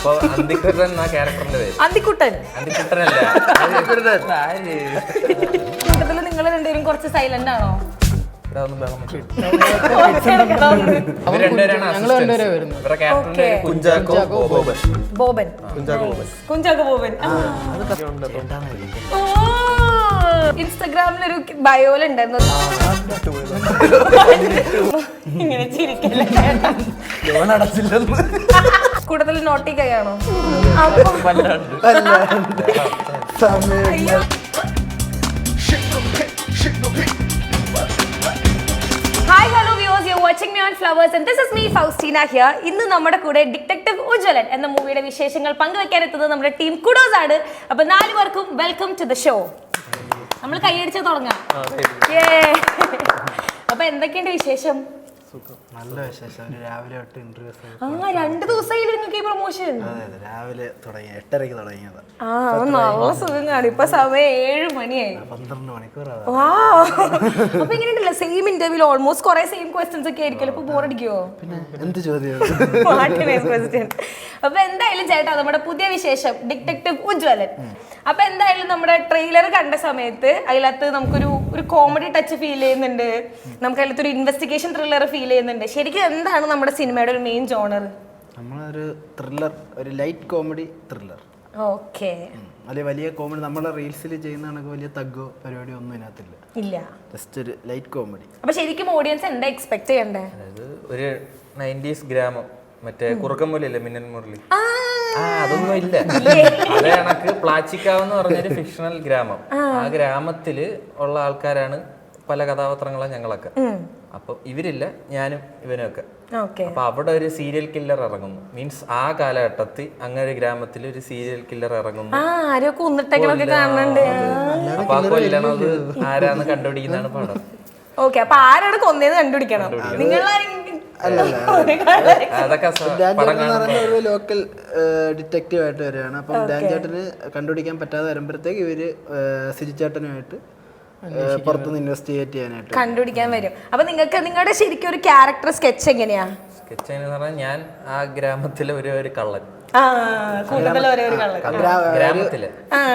അപ്പൊ അന്തിക്കുട്ടൻ എന്ന ക്യാരക്ടറിന്റെ പേര്. അന്തിക്കുട്ടൻ. അന്തിക്കുട്ടനല്ല? കൂട്ടത്തിൽ നിങ്ങൾ രണ്ടുപേരും കുറച്ച് സൈലന്റ് ആണോ? കുഞ്ചാക്കോ ബോബൻ. ബോബൻ. കുഞ്ചാക്കോ ബോബൻ. ഇങ്ങനെ ചിരിക്കല്ലേ? ലോൺ നോട്ടി കൈയാണോ നോട്ടിക്കയാണോ hi hello viewers you watching me on Flowers and this is me Faustina here ഇന്ന് നമ്മുടെ കൂടെ ഡിറ്റക്ടീവ് ഉജ്വലൻ എന്ന മൂവിയുടെ വിശേഷങ്ങൾ പങ്കുവെക്കാൻ എത്തുന്നത് നമ്മുടെ ടീം കുഡോസ് ആണ്. അപ്പൊ നാലു പേർക്കും വെൽക്കം ടു ദ ഷോ നമ്മൾ കൈയടിച്ച് തുടങ്ങാം. അപ്പൊ എന്തൊക്കെയുണ്ട് വിശേഷം? നല്ല വിശേഷം. ഒരു രാവിലെ തൊട്ട് ഇന്റർവ്യൂസ് ആ രണ്ട് നിങ്ങൾക്ക് ഈ പ്രൊമോഷൻ അതെ അതെ. രാവിലെ തുടങ്ങി എട്ടരയ്ക്ക് തുടങ്ങിയത്. ആ നല്ല ഇപ്പൊ സമയം ഏഴ് മണിയായി. പന്ത്രണ്ട് വാ. അപ്പൊ സെയിം ഇന്റർവ്യൂൽ ഓൾമോസ്റ്റ് കുറെ സെയിം ക്വസ്റ്റ്യൻസ് ഒക്കെ ആയിരിക്കും. ഇപ്പൊ ബോറടിക്കുവോ പിന്നെ എന്ത് ചോദ്യം? ക്വസ്റ്റ്യൻ അപ്പൊ എന്തായാലും ചേട്ടാ നമ്മുടെ പുതിയ വിശേഷം ഡിറ്റക്ടീവ് ഉജ്വലൻ അപ്പൊ എന്തായാലും നമ്മുടെ ട്രെയിലർ കണ്ട സമയത്ത് അതിനകത്ത് നമുക്കൊരു ഒരു കോമഡി ടച്ച് ഫീൽ ചെയ്യുന്നുണ്ട്. നമുക്ക് അതിലത്തെ ഒരു ഇൻവെസ്റ്റിഗേഷൻ ത്രില്ലർ ഫീൽ ചെയ്യുന്നുണ്ട്. ശരിക്കും എന്താണ് നമ്മുടെ സിനിമയുടെ ഒരു മെയിൻ ജോണർ നമ്മളൊരു ത്രില്ലർ ഒരു ലൈറ്റ് കോമഡി ത്രില്ലർ ഓക്കെ അല്ലെ വലിയ കോമഡി നമ്മളെ റീൽസിൽ ചെയ്യുന്ന കണക്ക് വലിയ തഗ്ഗോ പരിപാടി ഒന്നും ഇതിനകത്തില്ല. ഇല്ല. ജസ്റ്റ് ഒരു ലൈറ്റ് കോമഡി അപ്പൊ ശരിക്കും ഓഡിയൻസ് എന്താ എക്സ്പെക്ട് ചെയ്യണ്ടേ? അതായത് ഒരു നയന്റീസ് ഗ്രാമം മറ്റേ കുറുക്കമ്പൂലല്ലേ മിന്നൻ മുരളി അതൊന്നും ഇല്ല. അതേ കണക്ക് പ്ലാച്ചിക്കാവ് എന്ന് പറഞ്ഞൊരു ഫിക്ഷണൽ ഗ്രാമം. ആ. ഗ്രാമത്തിൽ ഉള്ള ആൾക്കാരാണ് പല കഥാപാത്രങ്ങളും ഞങ്ങളൊക്കെ. അപ്പൊ ഇവരില്ല ഞാനും ഇവനൊക്കെ ഓക്കെ. അപ്പൊ അവിടെ ഒരു സീരിയൽ കില്ലർ ഇറങ്ങുന്നു. മീൻസ് ആ കാലഘട്ടത്തിൽ അങ്ങനെ ഒരു ഗ്രാമത്തിൽ ഒരു സീരിയൽ കില്ലർ ഇറങ്ങുന്നു. അപ്പൊ ആ കൊല്ലണത് ആരാന്ന് കണ്ടുപിടിക്കുന്നതാണ് പടം. ഓക്കെ അപ്പൊ ആരാണ് കൊന്നേന്ന് കണ്ടുപിടിക്കണം. നിങ്ങൾ ഒരു ലോക്കൽ ഡിറ്റക്റ്റീവ് ആയിട്ട് വരികയാണ്. അപ്പം ഡാൻചേട്ടന് കണ്ടുപിടിക്കാൻ പറ്റാതെ വരുമ്പോഴത്തേക്ക് ഇവർ സിജിച്ചേട്ടനുമായിട്ട് പുറത്തുനിന്ന് ഇൻവെസ്റ്റിഗേറ്റ് ചെയ്യാനായിട്ട് കണ്ടുപിടിക്കാൻ വരും. അപ്പൊ നിങ്ങൾക്ക് നിങ്ങളുടെ ശരിക്കും ഒരു ക്യാരക്ടർ സ്കെച്ച് എങ്ങനെയാ? സ്കെച്ച് ഞാൻ ആ ഗ്രാമത്തിലെ ഒരു ഒരു കള്ളൻ. ആ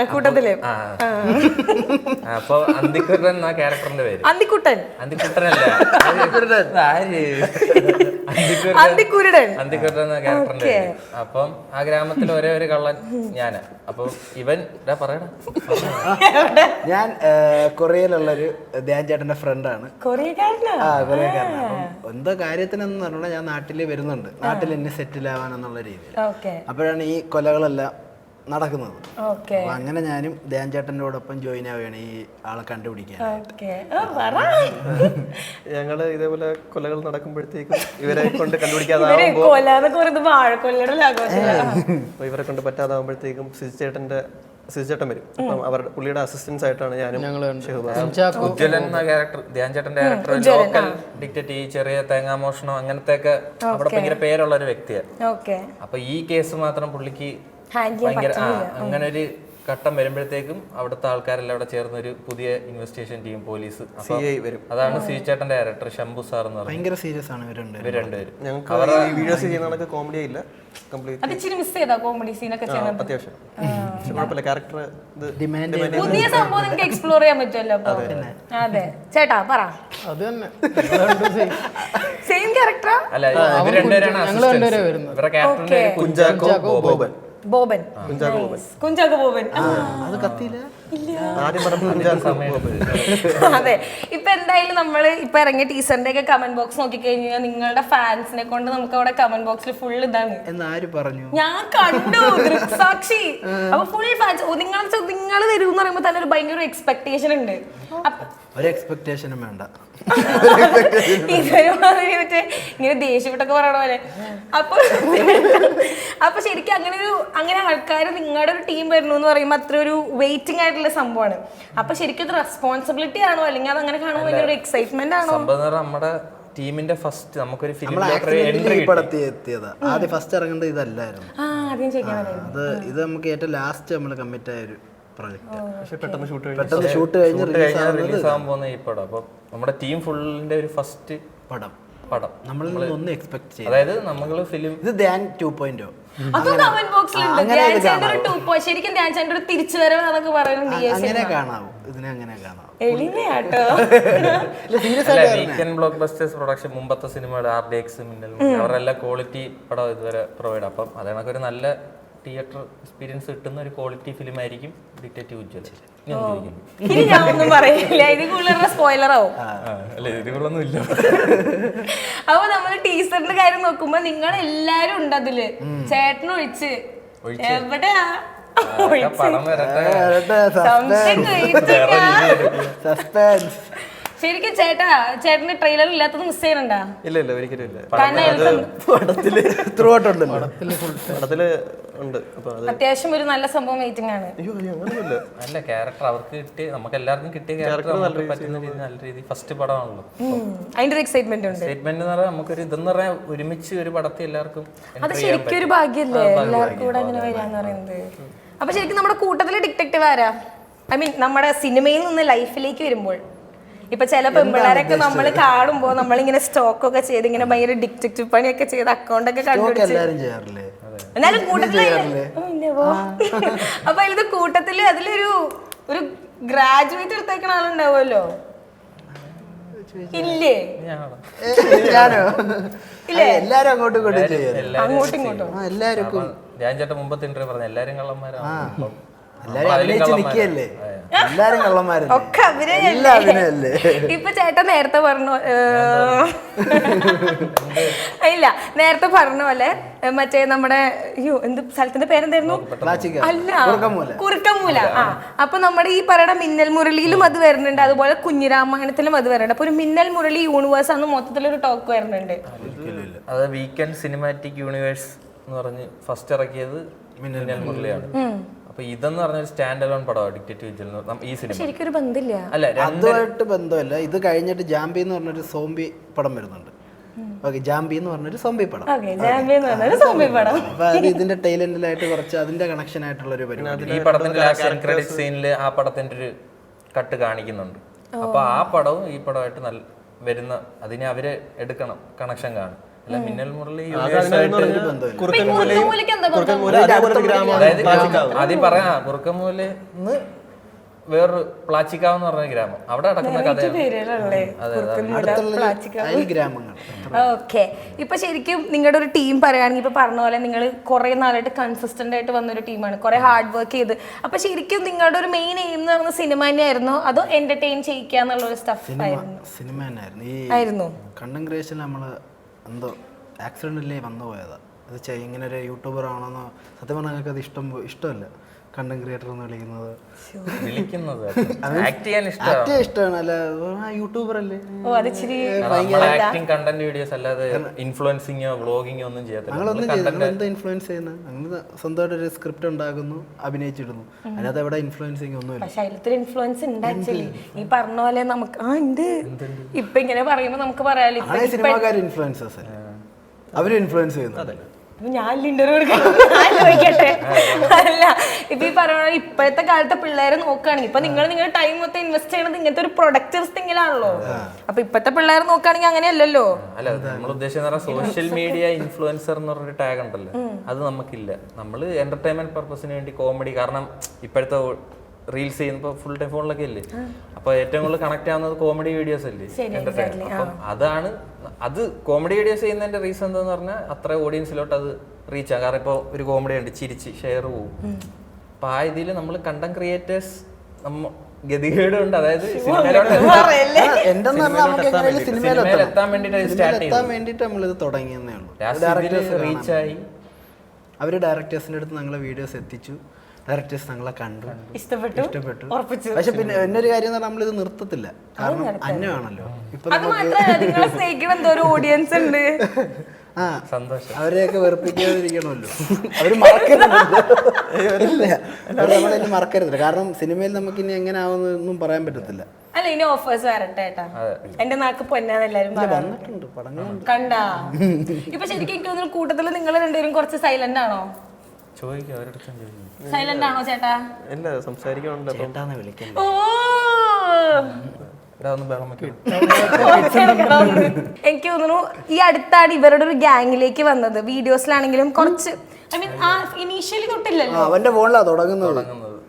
കൂട്ടത്തിൽ അപ്പൊ അന്തിക്കുട്ടൻ എന്ന ക്യാരക്ടറിന്റെ പേര്? അന്തിക്കുട്ടൻ. അന്തിക്കുട്ടനല്ല? അത് ആര്? അന്തിക്കുരുടൻ. എന്ന ക്യാരക്ടറിന്റെ പേര്. അപ്പം ആ ഗ്രാമത്തിൽ ഒരേ ഒരു കള്ളൻ ഞാൻ. അപ്പൊ ഇവൻ ഇതാ പറയണ ഞാൻ കൊറിയയിലുള്ളൊരു ധ്യാൻചേട്ടന്റെ ഫ്രണ്ടാണ്. കൊറിയക്കാരനാ? ആ കൊറിയക്കാരനാണ് അപ്പം എന്തോ കാര്യത്തിനെന്ന് പറഞ്ഞാൽ ഞാൻ നാട്ടിൽ വരുന്നുണ്ട്. നാട്ടിൽ എന്നെ സെറ്റിൽ ആവാൻ എന്നുള്ള രീതിയിൽ ഓക്കെ. അപ്പോഴാണ് ഈ കൊലകളെല്ലാം നടക്കുന്നത്. ഓക്കെ. അപ്പൊ അങ്ങനെ ഞാനും ധ്യാൻ ചേട്ടന്റെടൊപ്പം ജോയിൻ ആവുകയാണ് ഈ ആളെ കണ്ടുപിടിക്കാൻ ഞങ്ങൾ ഇതേപോലെ കൊലകൾ നടക്കുമ്പോഴത്തേക്കും ഇവരെ കൊണ്ട് കണ്ടുപിടിക്കാതാവുമ്പോ ഇവരെ കൊണ്ട് പറ്റാതാവുമ്പോഴത്തേക്കും സിജിച്ചേട്ടന്റെ സിജിച്ചേട്ടൻ വരും. അപ്പം അവരുടെ പുള്ളിയുടെ അസിസ്റ്റൻസ് ആയിട്ടാണ് ഞാനും ഉജ്ജ്വലൻ എന്ന ക്യാരക്ടർ ധ്യാൻ ചേട്ടന്റെ ക്യാരക്ടർ ലോക്കൽ ഡിക്റ്റേറ്റ് ഈ ചെറിയ തേങ്ങാമോഷണം അങ്ങനത്തെ ഒക്കെ അവിടെ ഭയങ്കര പേരുള്ള ഒരു വ്യക്തിയാണ് ഓക്കെ. അപ്പൊ ഈ കേസ് മാത്രം പുള്ളിക്ക് ഭയങ്കര ആ അങ്ങനെ ഒരു ഘട്ടം വരുമ്പോഴത്തേക്കും അവിടുത്തെ ആൾക്കാരെല്ലാം അവിടെ ചേർന്ന് ഒരു പുതിയ ഇൻവെസ്റ്റിഗേഷൻ ടീം പോലീസ് വരും. അതാണ് സി ചേട്ടന്റെ ഡയറക്ടർ ശംഭു സാർ എന്ന് പറയുന്നത്. ഭയങ്കര സീരിയസ് ആണ് ഇവർ രണ്ടുപേരും. ഞങ്ങൾക്ക് വീഡിയോസ് കോമഡി അത് ഇച്ചിരി മിസ് ചെയ്താ കോമഡി സീനൊക്കെ ചെയ്യുന്നത്. അത്യാവശ്യം. ക്യാരക്ടർ ഡിമാൻഡ് പുതിയ സംഭവം നിങ്ങൾക്ക് എക്സ്പ്ലോർ ചെയ്യാൻ പറ്റുമല്ലോ അതെ ചേട്ടാ പറ. അത് തന്നെ. സെയിം ക്യാരക്ടറാ അല്ല ഇവർ രണ്ടുപേരാണ്. ഇവരുടെ ക്യാരക്ടറിന്റെ കുഞ്ചാക്കോ ബോബൻ. ബോബൻ. കുഞ്ചാക്കോ ബോബൻ. കുഞ്ചാക്കോ ബോബൻ. അത് കത്തിയില്ല? അതെ. ഇപ്പൊ എന്തായാലും നമ്മൾ ഇപ്പൊ ഇറങ്ങിയ ടീച്ചറിന്റെ ഒക്കെ കമന്റ് ബോക്സ് നോക്കി കഴിഞ്ഞാൽ നിങ്ങളുടെ ഫാൻസിനെ കൊണ്ട് നമുക്ക് അവിടെ കമന്റ് ബോക്സിൽ ഫുൾ ഇതാണ്. എന്ന് ആര് പറഞ്ഞു? ഞാൻ കണ്ടു ദൃക്സാക്ഷി. അപ്പൊ ഫുൾ ഫാൻസ് നിങ്ങൾ നിങ്ങൾ തരൂ എന്ന് പറയുമ്പോ തന്നെ ഒരു ഭയങ്കര എക്സ്പെക്ടേഷൻ ഉണ്ട്. ഒരു എക്സ്പെക്ടേഷനും വേണ്ട. മറ്റേ ഇങ്ങനെ ദേഷ്യപ്പെട്ടൊക്കെ പറയണ പോലെ. അപ്പൊ അപ്പൊ ശരിക്കും അങ്ങനെ ഒരു അങ്ങനെ ആൾക്കാർ നിങ്ങളുടെ ഒരു ടീം വരുന്നു എന്ന് പറയുമ്പോൾ അത്ര ഒരു വെയിറ്റിംഗ് ആയിട്ടുള്ള സംഭവമാണ്. അപ്പൊ ശരിക്കും ഇത് റെസ്പോൺസിബിലിറ്റി ആണോ? അല്ലെങ്കിൽ അത് അങ്ങനെ കാണുമ്പോൾ എക്സൈറ്റ്മെന്റ് ആണോ? സംഭവം എന്ന് നമ്മുടെ ടീമിന്റെ ഫസ്റ്റ് നമുക്കൊരു ഫിലിം ഈ പടത്തിൽ എത്തിയതാ. ആദ്യം ഫസ്റ്റ് ഇറങ്ങേണ്ടത് ഇതല്ലായിരുന്നു. ആ ആദ്യം ചോദിക്കാൻ അത് ഇത് നമുക്ക് ഏറ്റവും ലാസ്റ്റ് നമ്മൾ കമ്മിറ്റ് ആയ ഒരു പ്രൊജക്ട് പക്ഷെ പെട്ടെന്ന് ഷൂട്ട് കഴിഞ്ഞു പെട്ടെന്ന് ഷൂട്ട് കഴിഞ്ഞ് റിലീസ് ആകാൻ പോകുന്ന ഈ പടം. അപ്പൊ നമ്മുടെ ടീം ഫുള്ളിന്റെ ഒരു ഫസ്റ്റ് പടം. പടം. നമ്മൾ ഒന്നും എക്സ്പെക്ട് ചെയ്യും അതായത് നമ്മൾ ഫിലിം ഇത് ധ്യാൻ ടു പോയിന്റ് അത് കമന്റ് ബോക്സിലുണ്ട് അങ്ങനെ ധ്യാൻ ഇത് ചേട്ടൻ ഒരു ടൂ ശരിക്കും ധ്യാൻ ചേട്ടൻ ഒരു എന്നൊക്കെ പറയുന്നുണ്ട് അങ്ങനെ കാണാവൂ. ഇതിനെ അങ്ങനെ കാണാം എളിമയാട്ടോ. വീക്കെൻഡ് ബ്ലോക്ക് ബസ്റ്റേഴ്സ് പ്രൊഡക്ഷൻ മുമ്പത്തെ സിനിമകൾ ആർ ഡി എക്സ് മിന്നൽ അവരെല്ലാം ക്വാളിറ്റി പടം ഇതുവരെ പ്രൊവൈഡ് അപ്പം അത് ഒരു നല്ല തിയേറ്റർ എക്സ്പീരിയൻസ് കിട്ടുന്ന ഒരു ക്വാളിറ്റി ഫിലിം ആയിരിക്കും ഡിറ്റക്റ്റീവ് ഉജ്ജ്വല ഇനി ഞാൻ ഒന്നും പറയില്ല. ഇത് സ്പോയിലർ ആവും. അല്ല ഇതികളൊന്നും ഇല്ല. അപ്പൊ നമ്മൾ ടീച്ചറിന്റെ കാര്യം നോക്കുമ്പോ നിങ്ങൾ എല്ലാരും ഉണ്ട് അതിൽ. ചേട്ടൻ ഒഴിച്ച്. എവിടെയാ? പണം വരട്ടെ. സസ്പെൻസ് ശരിക്കും ചേട്ടാ ചേട്ടന് ട്രെയിലർ ഇല്ലാത്തത് മിസ് ചെയ്യണണ്ടാ ഇല്ല ഇല്ല ഒരിക്കലും ഇല്ല. കാരണം പടത്തിൽ ത്രൂ ഔട്ട് ഉണ്ടല്ലോ പടത്തിൽ ഉണ്ട്. അപ്പൊ അത് അത്യാവശ്യം ഒരു നല്ല സംഭവം മീറ്റിംഗ് ആണ്. അയ്യോ അയ്യോ അങ്ങനെയൊന്നുമില്ല. നല്ല ക്യാരക്ടർ അവർക്ക് കിട്ടിയ നമുക്ക് എല്ലാവർക്കും കിട്ടിയ ക്യാരക്ടർ നമുക്ക് പറ്റുന്ന രീതി നല്ല രീതി ഫസ്റ്റ് പടമാണല്ലോ. അതിന്റെ ഒരു എക്സൈറ്റ്മെന്റ് ഉണ്ട്. സ്റ്റേറ്റ്മെന്റ് എന്ന് പറഞ്ഞാൽ നമുക്കൊരു ഇതെന്ന് പറഞ്ഞാൽ ഒരുമിച്ച് ഒരു പടത്തിൽ എല്ലാവർക്കും അത് ശരിക്കും ഒരു ഭാഗ്യല്ലേ? എല്ലാവർക്കും കൂടെ അങ്ങനെ വരാന്ന് പറയുന്നത്. അപ്പൊ ശരിക്കും നമ്മുടെ കൂട്ടത്തിൽ ഡിറ്റക്റ്റീവ് ആരാ? ഐ മീൻ നമ്മുടെ സിനിമയിൽ നിന്ന് ലൈഫിലേക്ക് വരുമ്പോൾ. ഇപ്പൊ ചില പെമ്പിള്ളേരൊക്കെ നമ്മൾ കാണുമ്പോ നമ്മളിങ്ങനെ സ്റ്റോക്ക് ഒക്കെ ചെയ്ത് ഇങ്ങനെ ഭയങ്കര ഡിറ്റക്റ്റീവ് പണിയൊക്കെ ചെയ്ത് അക്കൗണ്ട് ഒക്കെ കണ്ടുപിടിച്ച് എന്നാലും കൂട്ടത്തിൽ അപ്പൊ അതിലത് കൂട്ടത്തിൽ അതിലൊരു ഒരു ഗ്രാജുവേറ്റ് എടുത്തേക്കണ ആളുണ്ടാവുമല്ലോ? ഇല്ലേ? ഞാനോ? എല്ലാരും അങ്ങോട്ടും ഇങ്ങോട്ടും അങ്ങോട്ടും ഇങ്ങോട്ടും. ആ ഞാൻ ചേട്ടൻ മുമ്പത്തെ ഇന്റർവ്യൂ പറഞ്ഞു എല്ലാരും കള്ളന്മാരാണ്? എല്ലാരും അഭിനയിച്ച് കള്ളന്മാരാ. നിക്കല്ലേ എല്ലാരും കള്ളന്മാരല്ലേ? ഒക്കെ അഭിനയല്ലേ? എല്ലാം അഭിനയല്ലേ ഇപ്പൊ ചേട്ടൻ നേരത്തെ പറഞ്ഞു ഇല്ല നേരത്തെ പറഞ്ഞ പോലെ മറ്റേ നമ്മുടെ അയ്യോ എന്ത് സ്ഥലത്തിന്റെ പേരെന്തായിരുന്നു? അല്ല. കുറുക്കമൂല. ആ അപ്പൊ നമ്മുടെ ഈ പറയുന്ന മിന്നൽ മുരളിയിലും അത് വരുന്നുണ്ട് അതുപോലെ കുഞ്ഞിരാമായണത്തിലും അത് വരുന്നുണ്ട്. അപ്പൊ ഒരു മിന്നൽ മുരളി യൂണിവേഴ്സ് അന്ന് മൊത്തത്തിലൊരു ടോക്ക് വരുന്നുണ്ട്. അത് വീക്കെൻഡ് സിനിമാറ്റിക് യൂണിവേഴ്സ് എന്ന് പറഞ്ഞ് ഫസ്റ്റ് ഇറക്കിയത് മിന്നൽ മുരളിയാണ്. അപ്പൊ ഇതെന്ന് പറഞ്ഞ ഒരു സ്റ്റാൻഡ് അലോൺ പടമാണ് ഡിക്റ്റേറ്റീവ് വിജിൽ ഈ സിനിമ. ശരിക്കും ഒരു ബന്ധമില്ല. അല്ല അതുമായിട്ട് ബന്ധമല്ല. ഇത് കഴിഞ്ഞിട്ട് ജാമ്പി എന്ന് പറഞ്ഞൊരു സോംബി പടം വരുന്നുണ്ട്. ഓക്കെ ജാംബി എന്ന് പറഞ്ഞൊരു സോംബി പടം. അപ്പൊ അത് ഇതിന്റെ ടൈലൻഡിലായിട്ട് കുറച്ച് അതിന്റെ കണക്ഷൻ ആയിട്ടുള്ള ഒരു പരിപാടി. ഈ പടത്തിന്റെ ക്രെഡിറ്റ് സീനിൽ ആ പടത്തിന്റെ ഒരു കട്ട് കാണിക്കുന്നുണ്ട്. അപ്പൊ ആ പടവും ഈ പടമായിട്ട് നല്ല വരുന്ന അതിനെ അവർ എടുക്കണം കണക്ഷൻ കാണും. അല്ല മിന്നൽ മുരളി ആദ്യം പറയാ കുറുക്കമൂലെന്ന് വേറൊരു പ്ലാച്ചിക്കാവ് എന്ന് പറഞ്ഞ ഗ്രാമം. അവിടെ നടക്കുന്ന ഓക്കെ. ഇപ്പൊ ശരിക്കും നിങ്ങളുടെ ഒരു ടീം പറയുകയാണെങ്കിൽ ഇപ്പൊ പറഞ്ഞ പോലെ നിങ്ങൾ കുറെ നാളായിട്ട് കൺസിസ്റ്റന്റ് ആയിട്ട് വന്നൊരു ടീമാണ്. കുറെ ഹാർഡ് വർക്ക് ചെയ്ത്. അപ്പൊ ശരിക്കും നിങ്ങളുടെ ഒരു മെയിൻ എയിം എന്ന് പറയുന്ന സിനിമ തന്നെയായിരുന്നോ? അതോ എന്റർടൈൻ ചെയ്യിക്കുക എന്നുള്ള ഒരു സ്റ്റഫ് ആയിരുന്നു സിനിമ ആയിരുന്നു. കണ്ണൻ ക്രിയേഷൻ നമ്മൾ എന്തോ ആക്സിഡന്റിലേ വന്നു പോയതാണ് ചെ- ഇങ്ങനെ ഒരു യൂട്യൂബർ ആണെന്നോ സത്യം പറഞ്ഞാൽ ഞങ്ങൾക്ക് അത് ഇഷ്ടം ഇഷ്ടമല്ല. കണ്ടന്റ് ക്രിയേറ്റർ എന്ന് വിളിക്കുന്നത്. വിളിക്കുന്നത്. ആക്ട് ചെയ്യാൻ ഇഷ്ടമാണ്? ആക്റ്റേ ഇഷ്ടമാണ്. അല്ല ആ യൂട്യൂബർ അല്ലേ? ഓ അത് ഇച്ചിരി ആക്ടിങ് കണ്ടന്റ് വീഡിയോസ് അല്ലാതെ ഇൻഫ്ലുവൻസിങ്ങോ വ്ളോഗിങ്ങോ ഒന്നും ഞങ്ങളൊന്നും ചെയ്തു ഞങ്ങൾ എന്താ ഇൻഫ്ലുവൻസ് ചെയ്യുന്നത് ഞങ്ങൾ സ്വന്തമായിട്ട് ഒരു സ്ക്രിപ്റ്റ് ഉണ്ടാക്കുന്നു അഭിനയിച്ചിടുന്നു. അതിനകത്ത് എവിടെ ഇൻഫ്ലുവൻസിങ് ഒന്നുമില്ല. പക്ഷെ അതിലൊരു ഇൻഫ്ലുവൻസ് ഉണ്ട് ആക്ച്വലി ഈ പറഞ്ഞ പോലെ നമുക്ക് ആ ഉണ്ട്. ഇപ്പൊ ഇങ്ങനെ പറയുമ്പോൾ നമുക്ക് പറയാലോ സിനിമാക്കാർ ഇൻഫ്ലുവൻസേഴ്സ് അവർ അവരും ഇൻഫ്ലുവൻസ് ചെയ്യുന്നു ഞാൻ ഇന്റർവ്യൂ ചോദിക്കട്ടെ. അല്ല ഇപ്പൊ ഈ പറയുന്ന ഇപ്പോഴത്തെ കാലത്തെ പിള്ളേരെ നോക്കുകയാണെങ്കിൽ ഇപ്പൊ നിങ്ങൾ നിങ്ങളുടെ ടൈം മൊത്തം ഇൻവെസ്റ്റ് ചെയ്യണത് ഇങ്ങനത്തെ ഒരു പ്രൊഡക്റ്റീവ് തിങ്ങിലാണല്ലോ അപ്പൊ ഇപ്പോഴത്തെ പിള്ളേരെ നോക്കുകയാണെങ്കിൽ അങ്ങനെയല്ലല്ലോ. അല്ല നമ്മൾ ഉദ്ദേശിക്കുന്ന സോഷ്യൽ മീഡിയ ഇൻഫ്ലുവൻസർ എന്ന് പറഞ്ഞ ടാഗ് ഉണ്ടല്ലോ. അത് നമുക്കില്ല. നമ്മൾ എന്റർടൈൻമെന്റ് പർപ്പസിന് വേണ്ടി കോമഡി കാരണം ഇപ്പോഴത്തെ റീൽസ് ചെയ്യുമ്പോൾ ഫുൾ ടൈം ഫോണിലൊക്കെ അല്ലേ അപ്പൊ ഏറ്റവും കൂടുതൽ കണക്ട് ആവുന്നത് കോമഡി വീഡിയോസ് അല്ലേ? അപ്പം അതാണ് അത് കോമഡി വീഡിയോസ് ചെയ്യുന്നതിന്റെ റീസൺ എന്താന്ന് പറഞ്ഞാൽ അത്ര ഓഡിയൻസിലോട്ട് അത് റീച്ച് ആകും കാരണം ഇപ്പോൾ ഒരു കോമഡി ഉണ്ട് ചിരിച്ച് ഷെയർ പോവും. അപ്പൊ ആ ഇതിൽ നമ്മൾ കണ്ടം ക്രിയേറ്റേഴ്സ് നമ്മ ഗതികേടുണ്ട്. അതായത് സിനിമയിലോട്ട് എത്താൻ വേണ്ടിയിട്ട് നമ്മളിത് തുടങ്ങിയെന്നേ ഉള്ളൂ. ലാസ്റ്റ് റീച്ചായി അവർ ഡയറക്ടേഴ്സിന്റെ അടുത്ത് ഞങ്ങളെ വീഡിയോസ് എത്തിച്ചു. ഡയറക്ടേഴ്സ് ഞങ്ങളെ കണ്ടു. ഇഷ്ടപ്പെട്ടു? ഇഷ്ടപ്പെട്ടു. ഉറപ്പിച്ചു. പക്ഷെ പിന്നെ എന്നൊരു കാര്യം എന്ന് പറഞ്ഞാൽ നമ്മളിത് നിർത്തത്തില്ല. കാരണം അന്യമാണല്ലോ. ഇപ്പൊ ഒരു ഓഡിയൻസ് ഉണ്ട്. ആ സന്തോഷം. അവരെയൊക്കെ വെറുപ്പിക്കാതിരിക്കണമല്ലോ. അവർ മറക്കരുത്. മറക്കരുത്. കാരണം സിനിമയിൽ നമുക്ക് ഇനി എങ്ങനെ ആവുന്നൊന്നും പറയാൻ പറ്റത്തില്ല. അല്ല ഇനി ഓഫേഴ്സ് വരട്ടെ ഏട്ടാ. എന്റെ നാക്ക് പൊന്നാന്ന് എല്ലാരും പറയാറുണ്ട് വന്നിട്ടുണ്ട്. പടങ്ങളുണ്ട് കണ്ടാ? ഇപ്പൊ ശരിക്കും എനിക്ക് തോന്നുന്നു കൂട്ടത്തിൽ നിങ്ങൾ രണ്ടുപേരും കുറച്ച് സൈലന്റ് ആണോ? ചോദിക്കും അവരടുത്തും ചോദിക്കും സൈലന്റ് ആണോ ചേട്ടാ? ഇല്ല ചേട്ടാന്ന് വിളിക്കണ്ട ഓ! എനിക്ക് തോന്നുന്നു ഈ അടുത്താണ് ഇവരുടെ ഒരു ഗ്യാങ്ങിലേക്ക് വന്നത്. വീഡിയോസിലാണെങ്കിലും കുറച്ച് ഐ മീൻ ആ ഇനീഷ്യലി തൊട്ടില്ലല്ലോ? അവന്റെ ഫോണിലാ തുടങ്ങുന്നത്.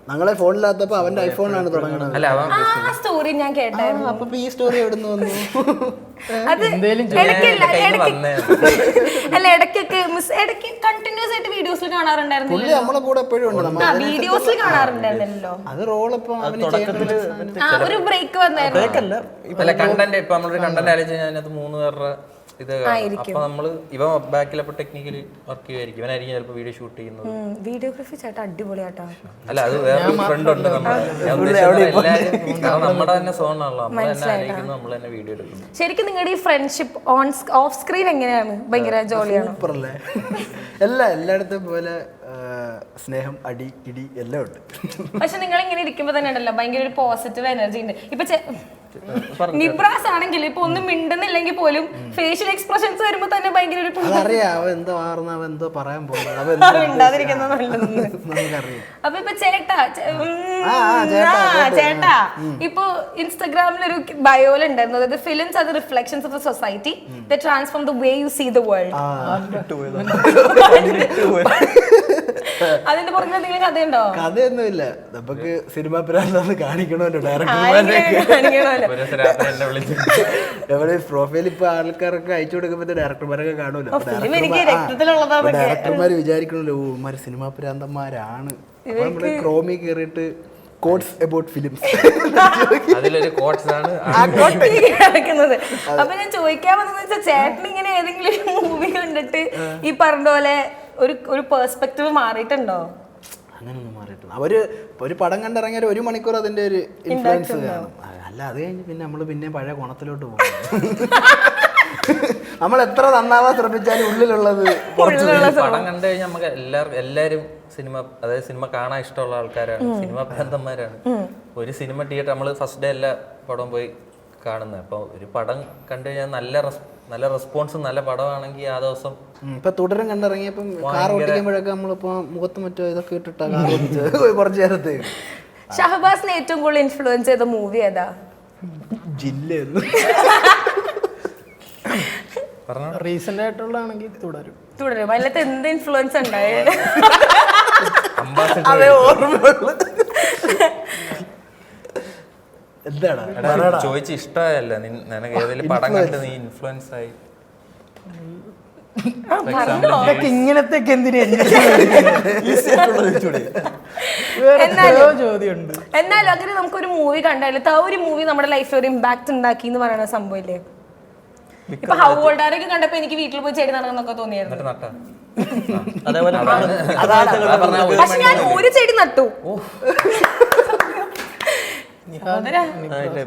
ഞങ്ങളെ ഫോണിലാത്തപ്പോ അവന്റെ ഐഫോണിലാണ് തുടങ്ങുന്നത് അല്ല അവൻ ആ സ്റ്റോറി ഞാൻ കേട്ടായിരുന്നു. അപ്പൊ ഈ സ്റ്റോറി എവിടെ നിന്ന് വന്നു? അത് ഇടയ്ക്കില്ല എന്റെ കയ്യിൽ ഇടയ്ക്ക് വന്നേ. അല്ല ഇടയ്ക്കൊക്കെ മിസ് ഇടയ്ക്ക് കണ്ടിന്യൂസ് ആയിട്ട് വീഡിയോസിൽ പുള്ളി കാണാറുണ്ടായിരുന്നില്ല നമ്മളെ കൂടെ എപ്പോഴും ഉണ്ട്. നമ്മ ആ വീഡിയോസിൽ കാണാറുണ്ടായിരുന്നല്ലോ അത് റോളിപ്പം അവന് ചെയ്യേണ്ട ആ ഒരു ബ്രേക്ക് വന്നായിരുന്നു. അല്ല. കണ്ടന്റ് ഇപ്പൊ നമ്മളൊരു കണ്ടന്റ് ആലോചിച്ച് കഴിഞ്ഞാൽ അതിനകത്ത് മൂന്ന് പേരുടെ ഇത് കാണും. അപ്പൊ നമ്മൾ ഇവ ബാക്കിലപ്പോ ടെക്നിക്കലി വർക്ക് ചെയ്യുമായിരിക്കും ഇവനായിരിക്കും ചിലപ്പോ വീഡിയോ ഷൂട്ട് ചെയ്യുന്നത്. വീഡിയോഗ്രാഫി ചേട്ടാ അടിപൊളിയാട്ടോ. അല്ല അത് വേറെ ഫ്രണ്ട് ഉണ്ട് നമ്മുടെ തന്നെ നമ്മൾ തന്നെ ആലോചിക്കുന്നു നമ്മൾ തന്നെ വീഡിയോ എടുക്കുന്നു ശരിക്കും നിങ്ങളുടെ ഈ ഫ്രണ്ട്ഷിപ്പ് ഓൺ ഓഫ് സ്ക്രീൻ എങ്ങനെയാണ് ഭയങ്കര എല്ലാ എല്ലായിടത്തും പോലെ സ്നേഹം അടി ഇടി എല്ലാം ഉണ്ട്. പക്ഷെ നിങ്ങൾ ഇങ്ങനെ ഇരിക്കുമ്പോ തന്നെ ഉണ്ടല്ലോ ഭയങ്കര ഒരു പോസിറ്റീവ് എനർജി ഉണ്ട്. ഇപ്പൊ നിബ്രാസ് ആണെങ്കിൽ ഇപ്പൊ ഒന്നും മിണ്ടുന്നില്ലെങ്കിൽ പോലും ഫേഷ്യൽ എക്സ്പ്രഷൻസ് വരുമ്പോ തന്നെ ഭയങ്കര ഒരു അതറിയാം അവ എന്തോ അവ എന്തോ പറയാൻ പോകുന്നത്. അവ എന്തോ മിണ്ടാതിരിക്കുന്നത് നല്ലതെന്ന്. നമുക്കറിയാം. അപ്പൊ ഇപ്പൊ ചേട്ടാ ചേട്ടാ, ചേട്ടാ ഇപ്പൊ ഇൻസ്റ്റാഗ്രാമിൽ ഒരു ബയോയിൽ ഉണ്ടായിരുന്നു. അതായത് ഫിലിംസ് അത് reflections of the society the transform the way you see the world അതിന്റെ പുറകിൽ എന്തെങ്കിലും കഥയുണ്ടോ? കഥയൊന്നുമില്ല. നമുക്ക് സിനിമ പ്രാന്താന്ന് കാണിക്കണമല്ലോ ആരെങ്കിലും എവിടെ പ്രൊഫൈൽ ഇപ്പൊ ആൾക്കാരൊക്കെ അയച്ചു കൊടുക്കുമ്പോ ഡയറക്ടർമാരൊക്കെ കാണുമല്ലോ. ഡയറക്ടർമാര് വിചാരിക്കണല്ലോ ഓ ഇമാര് സിനിമാ പ്രാന്തന്മാരാണ് നമ്മൾ ക്രോമി കയറിയിട്ട് കോട്സ് അബൌട്ട് ഫിലിംസ് അതിലൊരു കോട്സ് ആണ് കിടക്കുന്നത്. അപ്പൊ ഞാൻ ചോദിക്കാൻ വന്നത് വെച്ചാൽ ചേട്ടൻ ഇങ്ങനെ ഏതെങ്കിലും മൂവി കണ്ടിട്ട് ഈ പറഞ്ഞ പോലെ ഒരു ഒരു പേഴ്സ്പെക്റ്റീവ് മാറിയിട്ടുണ്ടോ? അങ്ങനൊന്നും മാറിയിട്ടില്ല അവർ ഒരു പടം കണ്ടിറങ്ങിയാൽ ഒരു മണിക്കൂർ അതിന്റെ ഒരു ഇൻഫ്ലുവൻസ് കാണും. അല്ല അത് കഴിഞ്ഞ് പിന്നെ നമ്മൾ പിന്നെ പഴയ കോണത്തിലോട്ട് പോകും. നമ്മൾ എത്ര നന്നാവാ ശ്രമിച്ചാലും ഉള്ളിലുള്ളത് കുറച്ച് പടം കണ്ടു കഴിഞ്ഞാൽ നമുക്ക് എല്ലാവർക്കും എല്ലാരും സിനിമ അതായത് സിനിമ കാണാൻ ഇഷ്ടമുള്ള ആൾക്കാരാണ്. സിനിമ ഭ്രാന്തന്മാരാണ് ഒരു സിനിമ തിയേറ്റർ നമ്മൾ ഫസ്റ്റ് ഡേ എല്ലാ പടവും പോയി കാണുന്നത്. അപ്പോൾ ഒരു പടം കണ്ടു കഴിഞ്ഞാൽ നല്ല റെസ് നല്ല റെസ്പോൺസ് നല്ല പടമാണെങ്കിൽ ആ ദിവസം ഇപ്പൊ തുടരും കണ്ടിറങ്ങിയപ്പം കാർ ഓടിക്കുമ്പോഴൊക്കെ നമ്മളിപ്പോ മുഖത്ത് മറ്റോ ഇതൊക്കെ ഇട്ടിട്ടാ കുറച്ച് നേരത്തേക്ക് ഷഹബാസിനെ ഏറ്റവും കൂടുതൽ ഇൻഫ്ലുവൻസ് ചെയ്ത മൂവി ഏതാ? ജില്ല പറഞ്ഞോ. റീസെന്റ് ആയിട്ടുള്ളതാണെങ്കിൽ തുടരും. തുടരും. അതിലത്തെ എന്ത് ഇൻഫ്ലുവൻസ് ഉണ്ടായേ? അംബാസിഡർ എന്താടാ ചോദിച്ച് ഇഷ്ടമായല്ല. നിനക്ക് ഏതെങ്കിലും പടം കണ്ട് നീ ഇൻഫ്ലുവൻസ് ആയി. ഇങ്ങനത്തെ എന്നാലും അങ്ങനെ നമുക്കൊരു മൂവി കണ്ടാലും ആ ഒരു മൂവി നമ്മുടെ ലൈഫിൽ ഒരു ഇമ്പാക്ട് ഉണ്ടാക്കി എന്ന് പറയുന്ന സംഭവമില്ലേ? ഇപ്പൊ ഹൗ ഓൾഡാരൊക്കെ കണ്ടപ്പോ എനിക്ക് വീട്ടിൽ പോയി ചെടി നടക്കുന്നൊക്കെ തോന്നിയായിരുന്നു. അതേപോലെ പക്ഷെ ഞാൻ ഒരു ചെടി നട്ടു.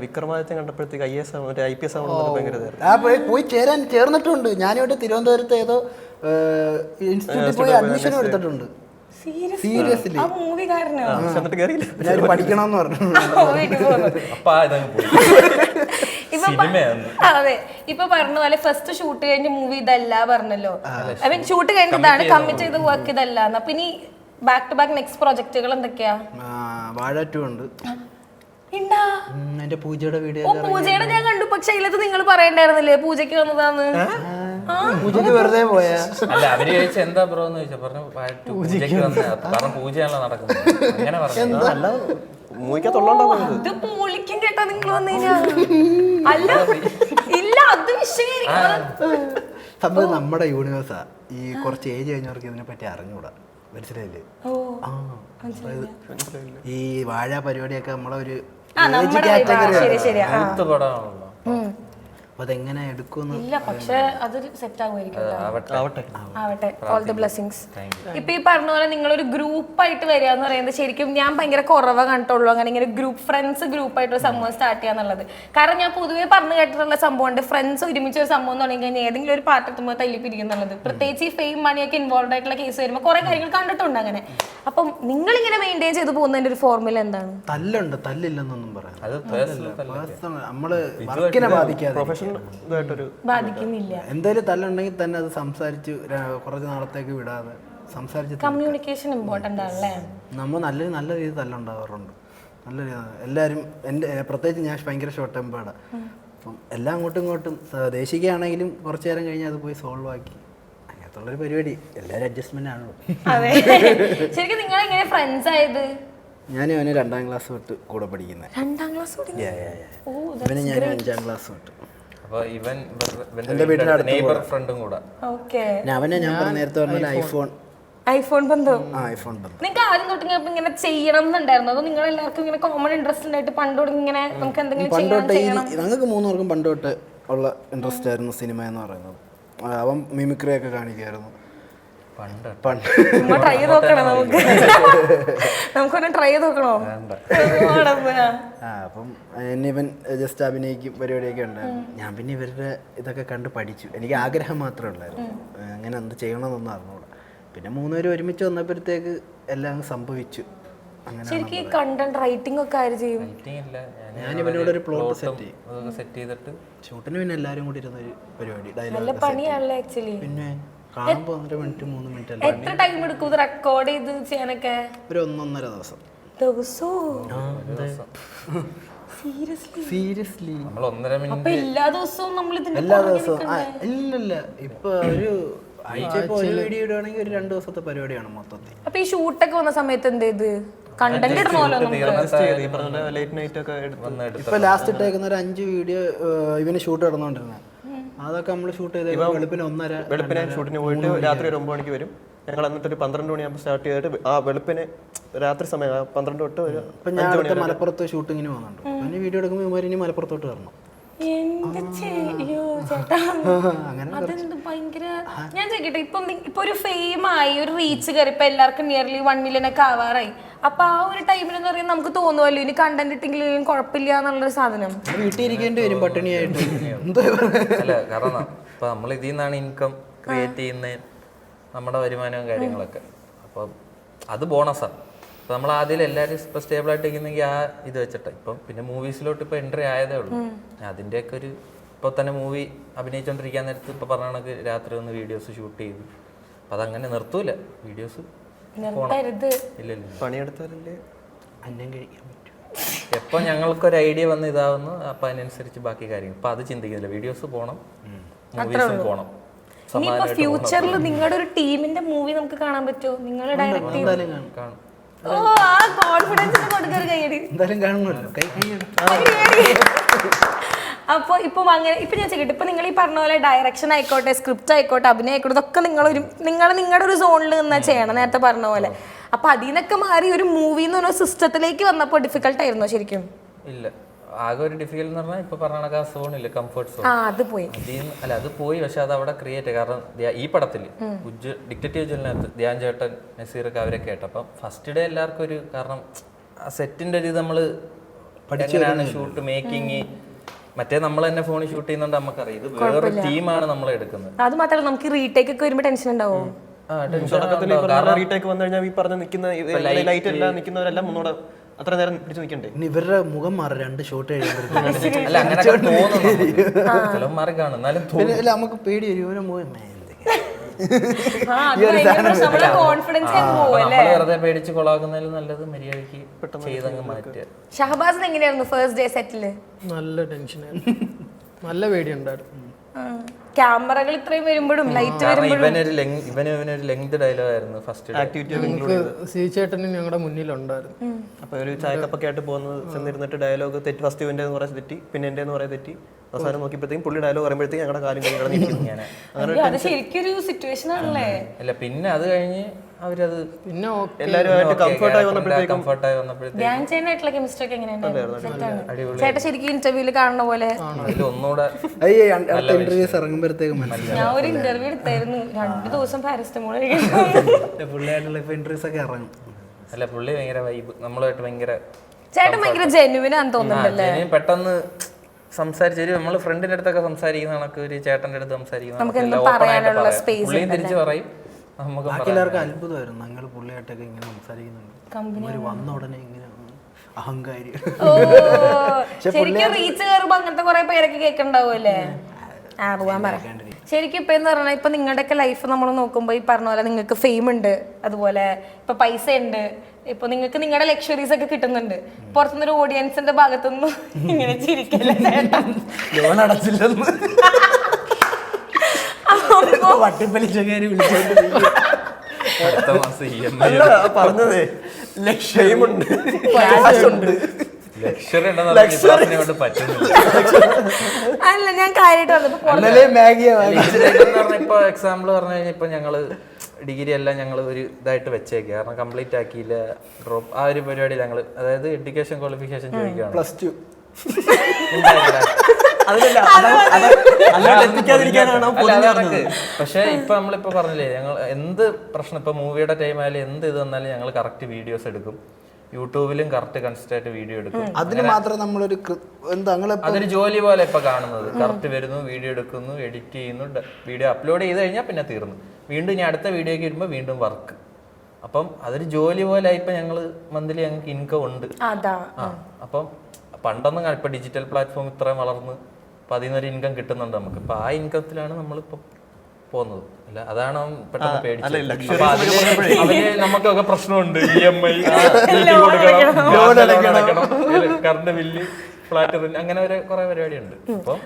വിക്രമാദിത്യം കണ്ടപ്പോഴത്തേക്ക് ഐ എസ് മറ്റേ ഐ പി എസ് ആവുന്നത് ഭയങ്കര ഇതായിരുന്നു. ആ പോയി ചേരാൻ ചേർന്നിട്ടുണ്ട്. ഞാനിവിടെ തിരുവനന്തപുരത്ത് ഏതോ ഇൻസ്റ്റിറ്റ്യൂട്ടിൽ പോയി അഡ്മിഷൻ എടുത്തിട്ടുണ്ട്? സീരിയസ്ലി ഞാൻ പഠിക്കണമെന്ന് പറഞ്ഞു. അപ്പൊ അതെ. ഇപ്പൊ പറഞ്ഞ പോലെ ഫസ്റ്റ് ഷൂട്ട് കഴിഞ്ഞ മൂവി ഇതല്ല പറഞ്ഞല്ലോ. ഐ മീൻ ഷൂട്ട് കഴിഞ്ഞതാണ് കമ്മിറ്റ് ചെയ്ത വർക്ക് ഇതല്ല. എന്നാ പിന്നെ ബാക്ക് ടു ബാക്ക് നെക്സ്റ്റ് പ്രോജക്റ്റുകൾ എന്തൊക്കെയാ? വാഴ ടു ഉണ്ട്. എന്റെ പൂജയുടെ വീഡിയോ ഓ പൂജയുടെ ഞാൻ കണ്ടു. പക്ഷെ അതിലത്ത് നിങ്ങൾ പറയണ്ടായിരുന്നില്ലേ? പൂജയ്ക്ക് വന്നതാന്ന്. പൂജയ്ക്ക് വെറുതെ പോയാ? അല്ല അവർ ചോദിച്ച എന്താ ബ്രോ എന്ന് ചോദിച്ചാ പറഞ്ഞു "പാട്ട് പൂജയ്ക്ക് വന്ന കാരണം പൂജയാണല്ലോ നടക്കുന്നത്. അങ്ങനെ പറഞ്ഞു. ഇത്. പൊളിക്കും കേട്ടോ നിങ്ങൾ വന്നു അല്ല ഇല്ല അത് സംഭവം നമ്മുടെ യൂണിവേഴ്സാ ഈ കുറച്ച് ഏജ് കഴിഞ്ഞവർക്ക് ഇതിനെ പറ്റി അറിഞ്ഞൂടാ. മനസ്സിലായില്ലേ? ഓ ആ അതായത് ഈ വാഴ പരിപാടിയൊക്കെ നമ്മളെ ഒരു കാറ്റഗറി പടമാണല്ലോ. അപ്പൊ അതെങ്ങനെ എടുക്കുമെന്ന് ഇല്ല പക്ഷെ അതൊരു സെറ്റ് ആവുമായിരിക്കും ആവട്ടെ. ഓൾ ദി ബ്ലെസ്സിങ്സ് ഇപ്പൊ ഈ പറഞ്ഞ പോലെ നിങ്ങളൊരു ഗ്രൂപ്പായിട്ട് വരിക എന്ന് പറയുന്നത് ശരിക്കും ഞാൻ ഭയങ്കര കുറവ് കണ്ടിട്ടുള്ളൂ. അങ്ങനെ ഇങ്ങനെ ഗ്രൂപ്പ് ഫ്രണ്ട്സ് ഗ്രൂപ്പായിട്ട് ഒരു സംഭവം സ്റ്റാർട്ട് ചെയ്യാന്നുള്ളത് കാരണം ഞാൻ പൊതുവേ പറഞ്ഞു കേട്ടിട്ടുള്ള സംഭവമുണ്ട്. ഫ്രണ്ട്സ് ഒരുമിച്ച് ഒരു സംഭവം തുടങ്ങി കഴിഞ്ഞാൽ ഏതെങ്കിലും ഒരു പാർട്ട് എത്തുമ്പോൾ തല്ലിപ്പിരിക്കുന്നുള്ളത് പ്രത്യേകിച്ച് ഈ ഫെയിം മണിയൊക്കെ ഇൻവോൾവ് ആയിട്ടുള്ള കേസ് വരുമ്പോൾ കുറെ കാര്യങ്ങൾ കണ്ടിട്ടുണ്ട് അങ്ങനെ. അപ്പം നിങ്ങൾ ഇങ്ങനെ മെയിന്റെയിൻ ചെയ്ത് പോകുന്നതിന്റെ ഒരു ഫോർമുല എന്താണ്? തല്ലുണ്ട്. തല്ലില്ലെന്നൊന്നും പറയാം നമ്മൾ വർക്കിനെ ബാധിക്കാതെ ഇതായിട്ടൊരു ബാധിക്കുന്നില്ല. എന്തായാലും തല്ലുണ്ടെങ്കിൽ തന്നെ അത് സംസാരിച്ച് കുറച്ച് നാളത്തേക്ക് വിടാതെ സംസാരിച്ച് കമ്മ്യൂണിക്കേഷൻ ഇമ്പോർട്ടന്റ് ആണല്ലേ? നമ്മൾ നല്ല നല്ല രീതിയിൽ തല്ലുണ്ടാവാറുണ്ട്. നല്ല രീതി എല്ലാവരും എന്റെ പ്രത്യേകിച്ച് ഞാൻ ഭയങ്കര ഷോർട്ട് ടെമ്പേർഡാണ് അപ്പം എല്ലാം അങ്ങോട്ടും ഇങ്ങോട്ടും ദേശിക്കുകയാണെങ്കിലും കുറച്ച് നേരം കഴിഞ്ഞ് അത് പോയി സോൾവ് ആക്കി. അങ്ങനത്തുള്ളൊരു പരിപാടി. എല്ലാവരും അഡ്ജസ്റ്റ്മെന്റ് ആണല്ലോ. അതെ. ശരിക്കും നിങ്ങൾ എങ്ങനെ ഫ്രണ്ട്സ് ആയത്? ഞാനും അവന് രണ്ടാം ക്ലാസ് തൊട്ട് കൂടെ പഠിക്കുന്നത് രണ്ടാം ക്ലാസ് ഇവന് ഞാൻ അഞ്ചാം ക്ലാസ് തൊട്ട്. നെയ്ബർ ഫ്രണ്ടും കൂടെ. ഓക്കെ. പിന്നെ അവനെ ഞാൻ പറഞ്ഞ നേരത്തെ പറഞ്ഞ ഐഫോൺ ഐഫോൺ ബന്ധം? ഐഫോൺ നിങ്ങൾക്ക് ആദ്യം തൊട്ട് ഇങ്ങനെ ഇപ്പൊ ഇങ്ങനെ ചെയ്യണം എന്നുണ്ടായിരുന്നു അതോ നിങ്ങൾ എല്ലാവർക്കും ഇങ്ങനെ കോമൺ ഇൻട്രസ്റ്റ് ഉണ്ടായിട്ട് പണ്ട് തുടങ്ങി ഇങ്ങനെ നമുക്ക് എന്തെങ്കിലും പണ്ട് ചെയ്യണം? ഞങ്ങൾക്ക് മൂന്നുപേർക്കും പണ്ട് തൊട്ട് ഉള്ള ഇൻട്രസ്റ്റ് ആയിരുന്നു സിനിമ എന്ന് പറയുന്നത്. അവൻ മിമിക്രി ഒക്കെ കാണിക്കുമായിരുന്നു പണ്ട്. ട്രൈ ചെയ്ത് നോക്കണം നമുക്ക്. നമുക്കൊന്ന് ട്രൈ ചെയ്ത് നോക്കണോ. ആ അപ്പം എന്നെ ഇവൻ ജസ്റ്റ് അഭിനയിക്കും പരിപാടിയൊക്കെ ഉണ്ടായിരുന്നു ഞാൻ പിന്നെ ഇവരുടെ ഇതൊക്കെ കണ്ട് പഠിച്ചു. എനിക്ക് ആഗ്രഹം മാത്രമേ ഉള്ളായിരുന്നു. അങ്ങനെ എന്ത് ചെയ്യണമെന്നൊന്നും അറിഞ്ഞൂടാ. പിന്നെ മൂന്നുപേരും ഒരുമിച്ച് വന്നപ്പോഴത്തേക്ക് എല്ലാം അങ്ങ് സംഭവിച്ചു. അങ്ങനെ ശരിക്കും ഈ കണ്ടന്റ് റൈറ്റിംഗ് ഒക്കെ ആര് ചെയ്യും? ഞാൻ ഇവനോട് ഒരു പ്ലോട്ട് സെറ്റ് സെറ്റ് ചെയ്തിട്ട് ഷൂട്ടിന് പിന്നെ എല്ലാവരും കൂടി ഇരുന്നൊരു പരിപാടി നല്ല ഡയലോഗ് ആക്ച്വലി പിന്നെ? കാണുമ്പോൾ ഒന്നര മിനിറ്റ് മൂന്ന് മിനിറ്റ് എത്ര ടൈം എടുക്കും ഇത് റെക്കോർഡ് ചെയ്ത് ചെയ്യാനൊക്കെ? ഒരു ഒന്നൊന്നര ദിവസം. ദിവസോ? സീരിയസ്ലി നമ്മൾ ഒന്നര മിനിറ്റ് എല്ലാ ദിവസവും നമ്മൾ എല്ലാ ദിവസവും. ഇപ്പൊ ഒരു ഒരു വീഡിയോ ഇടുവാണെങ്കിൽ ഒരു രണ്ട് ദിവസത്തെ പരിപാടിയാണ് മൊത്തത്തിൽ. അപ്പൊ ഈ ഷൂട്ടൊക്കെ വന്ന സമയത്ത് എന്ത് ചെയ്ത്? കണ്ടന്റ് ഇടണമല്ലോ ലാസ്റ്റ് ഇട്ടേക്കുന്ന ഒരു അഞ്ച് വീഡിയോ ഇവന് ഷൂട്ട് നടന്നുകൊണ്ടിരുന്നത് അതൊക്കെ നമ്മൾ ഷൂട്ട് ചെയ്ത് വെളുപ്പിന് ഒന്നര വെളുപ്പിനെ ഷൂട്ടിന് പോയിട്ട് രാത്രി ഒരു ഒമ്പത് മണിക്ക് വരും. ഞങ്ങൾ എന്നിട്ട് ഒരു പന്ത്രണ്ട് മണിയാകുമ്പോൾ സ്റ്റാർട്ട് ചെയ്തിട്ട് ആ വെളുപ്പിന് രാത്രി സമയം പന്ത്രണ്ട് തൊട്ട് ഒരു ഇപ്പൊ ഞാൻ അടുത്ത മലപ്പുറത്ത് ഷൂട്ടിങ്ങിന് പോകുന്നുണ്ട്. പിന്നെ വീഡിയോ എടുക്കുമ്പോൾ ഇവന്മാർ ഇനി മലപ്പുറത്തോട്ട് വരണം. ഞാൻ ചോദിക്കട്ടെ ഇപ്പം ഇപ്പൊ ഒരു ഫെയിം ആയി ഒരു റീച്ച് കയറി ഇപ്പൊ എല്ലാവർക്കും നിയർലി വൺ മില്യൺ ഒക്കെ ആവാറായി. അപ്പൊ ആ ഒരു ടൈമിൽ എന്ന് പറയുന്നത് നമുക്ക് തോന്നുമല്ലോ ഇനി കണ്ടന്റ് ഇട്ടെങ്കിലും കുഴപ്പമില്ല എന്നുള്ളൊരു സാധനം. വീട്ടിൽ ഇരിക്കേണ്ടി വരും പട്ടിണിയായിട്ട്. അല്ല കാരണം ഇപ്പൊ നമ്മൾ ഇതിൽ നിന്നാണ് ഇൻകം ക്രിയേറ്റ് ചെയ്യുന്ന നമ്മുടെ വരുമാനവും കാര്യങ്ങളൊക്കെ. അപ്പൊ അത് ബോണസാണ് അപ്പൊ നമ്മൾ ആദ്യം എല്ലാവരും ഇപ്പൊ സ്റ്റേബിൾ ആയിട്ട് ഇരിക്കുന്നെങ്കിൽ ആ ഇത് വെച്ചിട്ട്. ഇപ്പം പിന്നെ മൂവീസിലോട്ട് ഇപ്പൊ എൻട്രി ആയതേ ഉള്ളൂ. അതിന്റെയൊക്കെ ഒരു ഇപ്പൊ തന്നെ മൂവി അഭിനയിച്ചോണ്ടിരിക്കാൻ നേരത്ത് ഇപ്പൊ പറഞ്ഞ കണക്ക് രാത്രി ഒന്ന് വീഡിയോസ് ഷൂട്ട് ചെയ്തു. അപ്പൊ അതങ്ങനെ നിർത്തൂല. വീഡിയോസ് നിർത്തരുത്. ഇല്ല ഇല്ല പണിയെടുത്താലല്ലേ അന്നം കഴിക്കാൻ പറ്റും. എപ്പോൾ ഞങ്ങൾക്കൊരു ഐഡിയ വന്ന് ഇതാവുന്നു അപ്പം അതിനനുസരിച്ച് ബാക്കി കാര്യങ്ങൾ. അപ്പം അത് ചിന്തിക്കുന്നില്ല. വീഡിയോസ് പോകണം മൂവീസും പോകണം ഇനിയിപ്പോ ഫ്യൂച്ചറിൽ നിങ്ങളുടെ ഒരു ടീമിന്റെ മൂവി നമുക്ക് കാണാൻ പറ്റുമോ? നിങ്ങൾ ഡയറക്ട് ഓ ആ കോൺഫിഡൻസ് കൊടുക്കൊരു കൈയടി എന്തായാലും കാണുമല്ലോ. കൈ കൈ അപ്പോൾ ഇപ്പം അങ്ങനെ ഇപ്പം ഞാൻ ചെയ്യട്ടെ ഇപ്പം നിങ്ങൾ ഈ പറഞ്ഞ പോലെ ഡയറക്ഷൻ ആയിക്കോട്ടെ സ്ക്രിപ്റ്റ് ആയിക്കോട്ടെ അഭിനയം ആയിക്കോട്ടെ ഇതൊക്കെ നിങ്ങൾ ഒരു നിങ്ങൾ നിങ്ങളുടെ ഒരു സോണിൽ നിന്നാ ചെയ്യണം നേരത്തെ പറഞ്ഞ പോലെ. അപ്പൊ അതിൽ നിന്നൊക്കെ മാറി ഒരു മൂവി എന്ന് പറഞ്ഞ സിസ്റ്റത്തിലേക്ക് വന്നപ്പോൾ ഡിഫിക്കൽട്ട് ആയിരുന്നു ശരിക്കും? ഇല്ല. ആകെ ഒരു ഡിഫിക്കൽട്ട് എന്ന് പറഞ്ഞാൽ ഇപ്പൊ പറഞ്ഞ ആ സോണില്ല കംഫർട്ട് സോൺ ആ അത് പോയി. അല്ല അത് പോയി പക്ഷെ അത് അവിടെ ക്രിയേറ്റ് കാരണം ഈ പടത്തിൽ ഉജ്ജ് ഡിക്റ്റേറ്റീവ് ജലിനകത്ത് ധ്യാൻ ചേട്ടൻ നസീറൊക്കെ അവരൊക്കെ ആയിട്ട് അപ്പം ഫസ്റ്റ് ഡേ എല്ലാവർക്കും ഒരു കാരണം ആ സെറ്റിന്റെ ഒരു ഇത് നമ്മൾ പഠിച്ചാണ് ഷൂട്ട് മേക്കിങ് മറ്റേ നമ്മൾ തന്നെ ഫോണിൽ ഷൂട്ട് ചെയ്യുന്നുണ്ട് നമുക്കറിയാം. ഇത് വേറൊരു ടീമാണ് നമ്മൾ എടുക്കുന്നത്. അത് മാത്രമല്ല നമുക്ക് റീടേക്ക് ഒക്കെ വരുമ്പോൾ ടെൻഷൻ ഉണ്ടാവും. ആ ടെൻഷൻ തുടക്കത്തിൽ ഈ പറഞ്ഞ റീടേക്ക് വന്നു കഴിഞ്ഞാൽ ഈ പറഞ്ഞ നിൽക്കുന്ന ലൈറ്റ് എല്ലാം നിൽക്കുന്നവരെല്ലാം ഒന്നുകൂടെ അത്ര നേരം പിടിച്ചു നിൽക്കണ്ടേ ഇനി ഇവരുടെ മുഖം മാറി രണ്ട് ഷോട്ട് കഴിയുമ്പോഴത്തേക്കും. അല്ല അങ്ങനെ തോന്നുന്നു ചിലവ് മാറി കാണും. എന്നാലും തോന്നും. പിന്നെ അല്ല നമുക്ക് പേടി വരും. ഇവരുടെ മുഖം കോൺഫിഡൻസ് പോകും നമ്മൾ വെറുതെ പേടിച്ച് കൊളാക്കുന്നതിലും നല്ലത് മര്യാദയ്ക്ക് ചെയ്തങ്ങ് മാറ്റുക. ഷഹബാസിന് എങ്ങനെയായിരുന്നു ഫസ്റ്റ് ഡേ സെറ്റിൽ നല്ല ടെൻഷനായിരുന്നു നല്ല പേടിയുണ്ടായിരുന്നു. ക്യാമറകൾ ഇത്രയും വരുമ്പോഴും ലൈറ്റ് വരുമ്പോഴും ഇവനൊരു ലെങ് ഇവന് ഇവനൊരു ലെങ്ത് ഡയലോഗ് ആയിരുന്നു ഫസ്റ്റ് ആക്ടിവിറ്റി നമുക്ക് സി ചേട്ടനും ഞങ്ങളുടെ മുന്നിലുണ്ടായിരുന്നു. അപ്പൊ ഒരു ചായക്കപ്പൊക്കെ ആയിട്ട് പോകുന്നത് ചെന്നിരുന്നിട്ട് ഡയലോഗ് തെറ്റി ഫസ്റ്റ് ഇവന്റെ എന്ന് പറയാൻ തെറ്റി പിന്നെ എന്റെ എന്ന് പറയാൻ തെറ്റി. അവസാനം നോക്കിയപ്പോഴത്തേക്കും പുള്ളി ഡയലോഗ് പറയുമ്പോഴത്തേക്കും ഞങ്ങളുടെ കാര്യം കഴിഞ്ഞ് നിൽക്കുന്നു ഇങ്ങനെ. ശരിക്കും ഒരു സിറ്റുവേഷൻ ആണല്ലേ? അല്ല പിന്നെ അത് കഴിഞ്ഞ് അവരത് പിന്നെ ഓക്കെ എല്ലാവരുമായിട്ട് കംഫർട്ടായി വന്നപ്പോഴത്തേക്കും കംഫർട്ടായി വന്നപ്പോഴത്തേക്കും ധ്യാൻ ചേട്ടനായിട്ടുള്ള കെമിസ്ട്രി ഒക്കെ എങ്ങനെയാണ് ചേട്ടൻ ശരിക്കും ഇന്റർവ്യൂൽ കാണുന്ന പോലെ? അതിൽ ഒന്നുകൂടെ അയ്യേ മനസ്സിലാവും ഞാൻ ഒരു ഇന്റർവ്യൂ എടുത്തായിരുന്നു. രണ്ടു ദിവസം പാരസ്റ്റമോൾ പുള്ളിയായിട്ടുള്ള ഇപ്പൊ ഇന്റർവ്യൂസ് ഒക്കെ ഇറങ്ങും. അല്ല പുള്ളി ഭയങ്കര വൈബ് നമ്മളുമായിട്ട് ഭയങ്കര ചേട്ടൻ ഭയങ്കര തോന്നുന്നുണ്ടല്ലേ? പെട്ടെന്ന് സംസാരിച്ചു ഒരു നമ്മൾ ഫ്രണ്ടിന്റെ അടുത്തൊക്കെ സംസാരിക്കുന്ന കണക്ക് ഒരു ചേട്ടന്റെ അടുത്ത് സംസാരിക്കുന്ന നമുക്ക് കണക്ക്. എന്തും എല്ലാം open ആയിട്ട് പറയാനുള്ള പറയാം. space പുള്ളിയും തിരിച്ചു പറയും. നമുക്ക് ബാക്കി എല്ലാവർക്കും അത്ഭുതമായിരുന്നു. ഞങ്ങൾ പുള്ളിയായിട്ടൊക്കെ ഇങ്ങനെ സംസാരിക്കുന്നുണ്ട്. ഒരു വന്ന ഉടനെ ഇങ്ങനെ അഹങ്കാരി. ശരിക്കും റീച്ച് കയറുമ്പോ അങ്ങനത്തെ കുറെ പേരൊക്കെ കേൾക്കണ്ടാവുമല്ലേ ആ പോവാൻ പറ. ശരിക്കും ഇപ്പൊ എന്ന് പറഞ്ഞാൽ ഇപ്പൊ നിങ്ങളുടെയൊക്കെ ലൈഫ് നമ്മൾ നോക്കുമ്പോൾ ഈ പറഞ്ഞ പോലെ നിങ്ങൾക്ക് ഫെയിം ഉണ്ട് അതുപോലെ ഇപ്പൊ പൈസ ഉണ്ട് ഇപ്പൊ നിങ്ങൾക്ക് നിങ്ങളുടെ ലക്ഷറീസ് ഒക്കെ കിട്ടുന്നുണ്ട്. പുറത്തുനിന്ന് ഒരു ഓഡിയൻസിന്റെ ഭാഗത്തുനിന്ന് ഇങ്ങനെ ചിരിക്കല്ലേ ചേട്ടാ? ലോൺ അടച്ചില്ലെന്ന്. അപ്പൊ വട്ടിപ്പലിശക്കാര് വിളിച്ചോണ്ട് പറഞ്ഞതേ ലക്ഷ്യമുണ്ട് അല്ല ഞാൻ കാര്യമായിട്ട് വന്നപ്പോ ഇപ്പൊ എക്സാമ്പിൾ പറഞ്ഞു കഴിഞ്ഞാൽ ഇപ്പൊ ഞങ്ങൾ ഡിഗ്രി എല്ലാം ഞങ്ങൾ ഒരു ഇതായിട്ട് വെച്ചേക്കുക കാരണം കംപ്ലീറ്റ് ആക്കിയില്ല. ഡ്രോപ്പ് ആ ഒരു പരിപാടി ഞങ്ങൾ അതായത് എഡ്യൂക്കേഷൻ ക്വാളിഫിക്കേഷൻ ചോദിക്കുകയാണ് പ്ലസ് ടു. പക്ഷേ ഇപ്പൊ നമ്മളിപ്പോ പറഞ്ഞില്ലേ ഞങ്ങൾ എന്ത് പ്രശ്നം ഇപ്പൊ മൂവിയുടെ ടൈം ആയാലും എന്ത് ഇത് വന്നാലും ഞങ്ങൾ കറക്റ്റ് വീഡിയോസ് എടുക്കും. യൂട്യൂബിലും കറക്റ്റ് കൺസിസ്റ്റ് ആയിട്ട് വീഡിയോ എടുക്കും. അതിന് മാത്രം നമ്മളൊരു എന്താ അതൊരു ജോലി പോലെ ഇപ്പൊ കാണുന്നത്. കറക്റ്റ് വരുന്നു വീഡിയോ എടുക്കുന്നു എഡിറ്റ് ചെയ്യുന്നു വീഡിയോ അപ്ലോഡ് ചെയ്ത് കഴിഞ്ഞാൽ പിന്നെ തീർന്നു. വീണ്ടും ഞാൻ അടുത്ത വീഡിയോക്ക് വരുമ്പോൾ വീണ്ടും വർക്ക് അപ്പം അതൊരു ജോലി പോലെ ഇപ്പൊ ഞങ്ങൾ മന്ത്ലി ഞങ്ങൾക്ക് ഇൻകം ഉണ്ട്. അപ്പം പണ്ടൊന്നും ഇപ്പൊ ഡിജിറ്റൽ പ്ലാറ്റ്ഫോം ഇത്രയും വളർന്ന് അപ്പൊ അതിൽ നിന്നൊരു ഇൻകം കിട്ടുന്നുണ്ട് നമുക്ക്. അപ്പൊ ആ ഇൻകത്തിലാണ് നമ്മളിപ്പോ പോകുന്നത് അല്ല അതാണ് പെട്ടെന്ന് പേടിച്ചത്? നമുക്കൊക്കെ പ്രശ്നമുണ്ട്. ഇ എം ഐ കൊടുക്കണം കറണ്ട് ബില്ല് ഫ്ലാറ്റ് അങ്ങനെ ഒരു കുറെ പരിപാടിയുണ്ട്. അപ്പം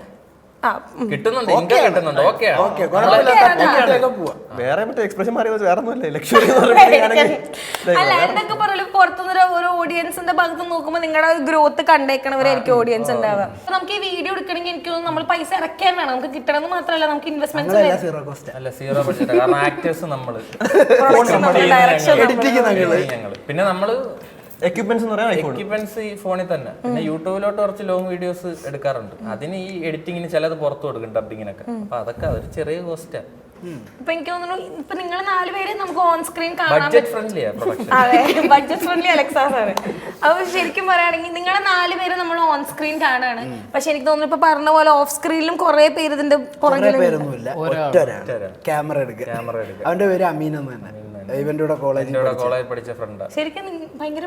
കിട്ടുന്നുണ്ട് ഇൻകം കിട്ടുന്നുണ്ട് ഓക്കെ ഓക്കെ കുഴപ്പമില്ല തട്ടിമുട്ടിയൊക്കെ പോവാം. വേറെ മറ്റേ എക്സ്പ്രഷൻ മാറി വേറെ ഒന്നുമല്ലേ ലക്ഷ്യം എന്ന് പറയുമ്പോഴത്തേക്കാണെങ്കിൽ അല്ല എന്തൊക്കെ പറയലും പുറത്തുനിന്ന് ഒരു ഓഡിയൻസിന്റെ ഭാഗത്ത് നോക്കുമ്പോൾ നിങ്ങളുടെ ഗ്രോത്ത് കണ്ടേക്കണവരായിരിക്കും ഓഡിയൻസ് ഉണ്ടാവുക. നമുക്ക് ഈ വീഡിയോ എടുക്കണമെങ്കിൽ എനിക്ക് തോന്നുന്നു നമ്മൾ പൈസ ഇറക്കാൻ വേണം. നമുക്ക് കിട്ടണമെന്ന് മാത്രമല്ല നമുക്ക് ഇൻവെസ്റ്റ്മെന്റ് സീറോ കോസ്റ്റ് അല്ല സീറോ ബഡ്ജറ്റ് കാരണം ആക്ടേഴ്സ് ഞങ്ങൾ. പിന്നെ നമ്മൾ എക്യുപ്മെന്റ്സ് എന്ന് പറയാൻ എക്യുപ്മെന്റ്സ് ഈ ഫോണിൽ തന്നെ. പിന്നെ യൂട്യൂബിലോട്ട് കുറച്ച് ലോങ് വീഡിയോസ് എടുക്കാറുണ്ട്. അതിന് ഈ എഡിറ്റിങ്ങിന് ചിലത് പുറത്തു കൊടുക്കും ഡബിങ്ങിനൊക്കെ അപ്പൊ അതൊക്കെ അതൊരു ചെറിയ കോസ്റ്റാ ഇപ്പൊ എനിക്ക് തോന്നുന്നു ഇപ്പൊ നിങ്ങൾ നാലുപേര് നമുക്ക് ഓൺ സ്ക്രീൻ കാണാൻ ബഡ്ജറ്റ് ഫ്രണ്ട്ലിയാ പ്രൊഡക്ഷൻ അതെ ബഡ്ജറ്റ് ഫ്രണ്ട്ലി അലക്സാസ് ആണ് അപ്പൊ ശരിക്കും പറയുകയാണെങ്കിൽ നിങ്ങളെ നാല് പേര് നമ്മൾ ഓൺ സ്ക്രീൻ കാണാണ്. പക്ഷെ എനിക്ക് തോന്നുന്നു ഇപ്പൊ പറഞ്ഞ പോലെ ഓഫ് സ്ക്രീനിലും കുറെ പേര് ഇതിന്റെ കുറെ പുറകിൽ പേരൊന്നുമില്ല ഒറ്റ ഒരാൾ ക്യാമറ എടുക്കുക. ക്യാമറ എടുക്കുക. അവന്റെ പേര് അമീൻ എന്ന് തന്നെ. ഇവന്റെ കോളേജിൽ കോളേജിൽ പഠിച്ച. ഫ്രണ്ട് ശരിക്കും ഭയങ്കര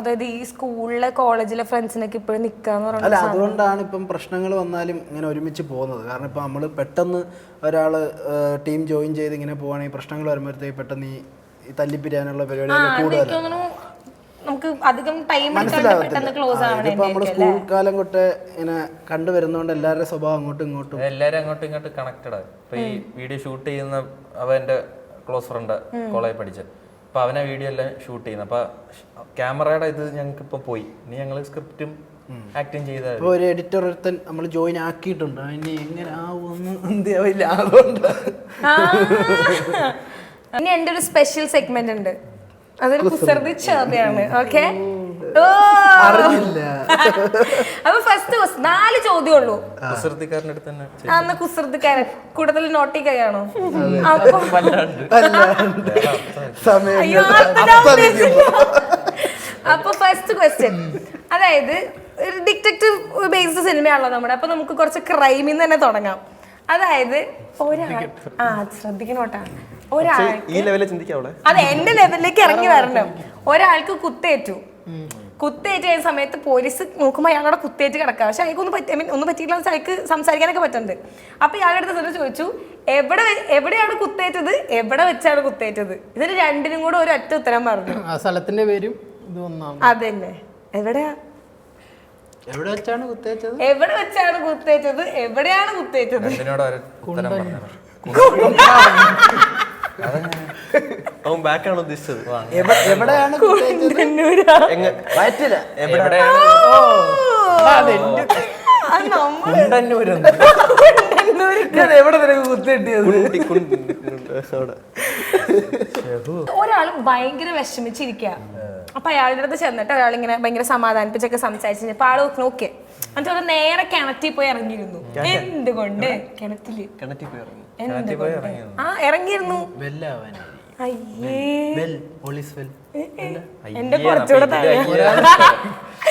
അതായത് ഈ സ്കൂളിലെ കോളേജിലെ ഫ്രണ്ട്സിനൊക്കെ ഇപ്പോഴും നിക്കാന്ന് അല്ല പറയുന്നത് അതുകൊണ്ടാണ് ഇപ്പം പ്രശ്നങ്ങൾ വന്നാലും ഇങ്ങനെ ഒരുമിച്ച് പോകുന്നത്. കാരണം ഇപ്പം നമ്മൾ പെട്ടെന്ന് ഒരാൾ ടീം ജോയിൻ ചെയ്ത് ഇങ്ങനെ പോവാണെങ്കിൽ പ്രശ്നങ്ങൾ വരുമ്പോഴത്തേക്ക് പെട്ടെന്ന് ഈ ഈ തല്ലിപ്പിരിയാനുള്ള പരിപാടികൾ എനിക്ക് കൂടുതലാണ് തോന്നുന്നു നമുക്ക് അധികം ടൈം എടുക്കാണ്ട് പെട്ടെന്ന് ക്ലോസ് നമ്മൾ സ്കൂൾ കാലം തൊട്ട് ഇങ്ങനെ കണ്ടുവരുന്നോണ്ട് എല്ലാവരുടെ സ്വഭാവം അങ്ങോട്ടും ഇങ്ങോട്ടും. എല്ലാരും അങ്ങോട്ടും ഇങ്ങോട്ടും കണക്റ്റഡ് ഇപ്പൊ ഈ വീഡിയോ ഷൂട്ട് ചെയ്യുന്ന അവന്റെ ക്ലോസ് ഫ്രണ്ട് കോളേജ് പഠിച്ച് അപ്പൊ അവനെ വീഡിയോ എല്ലാം ഷൂട്ട് ചെയ്യുന്നത് അപ്പൊ ക്യാമറയുടെ ഇത് ഞങ്ങൾക്ക് ഇപ്പൊ പോയി. ഇനി ഞങ്ങൾ സ്ക്രിപ്റ്റും ആക്ടിങ് ചെയ്ത ഇപ്പോൾ ഒരു എഡിറ്റർ ഒരുത്തൻ നമ്മൾ ജോയിൻ ആക്കിയിട്ടുണ്ട്. ഇനി എങ്ങനെ ആവുമെന്ന് എന്തിയാവില്ല അതുകൊണ്ട്. ഇനി എന്റെ ഒരു സ്പെഷ്യൽ സെഗ്മെന്റ് ഉണ്ട്. അതൊരു കുസൃതി ചോദ്യമാണ് ഓക്കെ അറിഞ്ഞില്ല. അപ്പൊ ഫസ്റ്റ് നാല് ചോദ്യം ഉള്ളൂ കുസൃതിക്കാരന്റെ അടുത്ത് തന്നെ ചെയ്യും. അന്ന് കുസൃതിക്കാരൻ കൂടുതൽ നോട്ടിക്കയാണോ അപ്പൊ അല്ലാണ്ട് സമയം അയ്യോ, അത്. ഞാൻ ഉദ്ദേശിച്ചില്ല. അപ്പൊ ഫസ്റ്റ് ക്വസ്റ്റ്യൻ അതായത് ഒരു ഡിറ്റക്റ്റീവ് ബേസ്ഡ് സിനിമയാണല്ലോ നമ്മുടെ. അപ്പൊ നമുക്ക് കുറച്ച് ക്രൈമിൽ തന്നെ തുടങ്ങാം. അതായത് ഒരാൾ ആ അത് ശ്രദ്ധിക്കണോട്ടാ. ഒരാൾ ഈ ലെവലിൽ ചിന്തിക്കാം അവിടെ അതെ എന്റെ ലെവലിലേക്ക് ഇറങ്ങി വരണം. ഒരാൾക്ക് കുത്തേറ്റു. കുത്തേറ്റ ചെയ്യുന്ന സമയത്ത് പോലീസ് നോക്കുമ്പോൾ അയാളുടെ കുത്തേറ്റ് കിടക്കുക. പക്ഷെ അയാൾക്ക് ഒന്ന് പറ്റി ഒന്ന് mean, ഒന്നും അയാൾക്ക് സംസാരിക്കാനൊക്കെ പറ്റുന്നുണ്ട്. അപ്പൊ ഇയാളുടെ അടുത്ത് ചെന്ന് ചോദിച്ചു എവിടെ എവിടെയാണ് കുത്തേറ്റത്? എവിടെ വെച്ചാണ് കുത്തേറ്റത്? ഇതിന് രണ്ടിനും കൂടെ ഒരു ഒറ്റ ഉത്തരം പറഞ്ഞു. ആ സ്ഥലത്തിന്റെ പേരും ഇത് ഒന്നാണ്. അതന്നെ. എവിടെയാ? എവിടെ വെച്ചാണ് കുത്തേറ്റത്? എവിടെ വെച്ചാണ് കുത്തേറ്റത്? എവിടെയാണ് കുത്തേറ്റത്? രണ്ടിനോട് ഒരു ഉത്തരം പറഞ്ഞു അവൻ ബാക്കാണ് ഉദ്ദേശിച്ചത്. എവ- എവിടെയാണ് എങ്ങ- വയറ്റില? എവിടെയാണ്? കുണ്ടന്നൂരെന്ന് എവിടെ നിനക്ക് കുത്തിട്ടിയത് കുണ്ടി, കുണ്ടി, കുണ്ടി, അവിടെ. ഒരാൾ ഭയങ്കര വിഷമിച്ചിരിക്കുക അപ്പൊ അയാളുടെ അടുത്ത് ചെന്നിട്ട് ഒരാൾ ഇങ്ങനെ ഭയങ്കര സമാധാനിപ്പിച്ചൊക്കെ സംസാരിച്ചു അപ്പൊ ആൾ നോക്കി എന്നിട്ട് ഒരു നേരെ കിണറ്റിൽ പോയി ഇറങ്ങിയിരുന്നു. എന്തുകൊണ്ട്? കിണറ്റിൽ. കിണറ്റിൽ പോയി ഇറങ്ങി. എന്തുകൊണ്ട്? ആ ഇറങ്ങിയിരുന്നു. വെൽ എന്റെ കുറച്ചുകൂടെ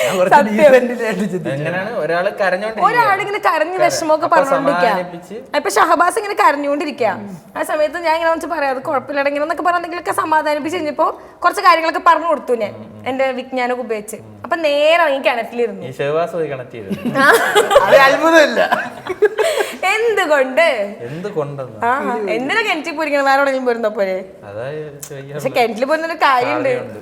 എങ്ങനെയാണ്? ഒരാൾ ഒരാളിങ്ങനെ കരഞ്ഞ് വിഷമമൊക്കെ പറഞ്ഞോണ്ടിരിക്കുക. ഇപ്പൊ ഷഹബാസ് ഇങ്ങനെ കരഞ്ഞുകൊണ്ടിരിക്കുക ആ സമയത്ത് ഞാൻ ഇങ്ങനെ വെച്ച് പറയാം അത് കുഴപ്പമില്ല ഇങ്ങനെ എന്നൊക്കെ പറഞ്ഞെങ്കിലൊക്കെ സമാധാനിപ്പിച്ച് കഴിഞ്ഞപ്പോ കുറച്ച് കാര്യങ്ങളൊക്കെ പറഞ്ഞു കൊടുത്തു ഞാൻ എന്റെ വിജ്ഞാനമൊക്കെ ഉപയോഗിച്ച്. അപ്പൊ നേരെ ഈ കിണറ്റിലിരുന്നു. ഈ ഷെഹബാസ് കണക്ട് അത്ഭുതമില്ല. എന്തുകൊണ്ട്? ആ എന്തിനാ കിണറ്റിൽ പോയിരിക്കണം വേറെ എവിടെയെങ്കിലും പോയിരുന്നോ പോലെ പക്ഷെ കിണറ്റിൽ പോരുന്നൊരു കാര്യമുണ്ട്. കാര്യമുണ്ട്.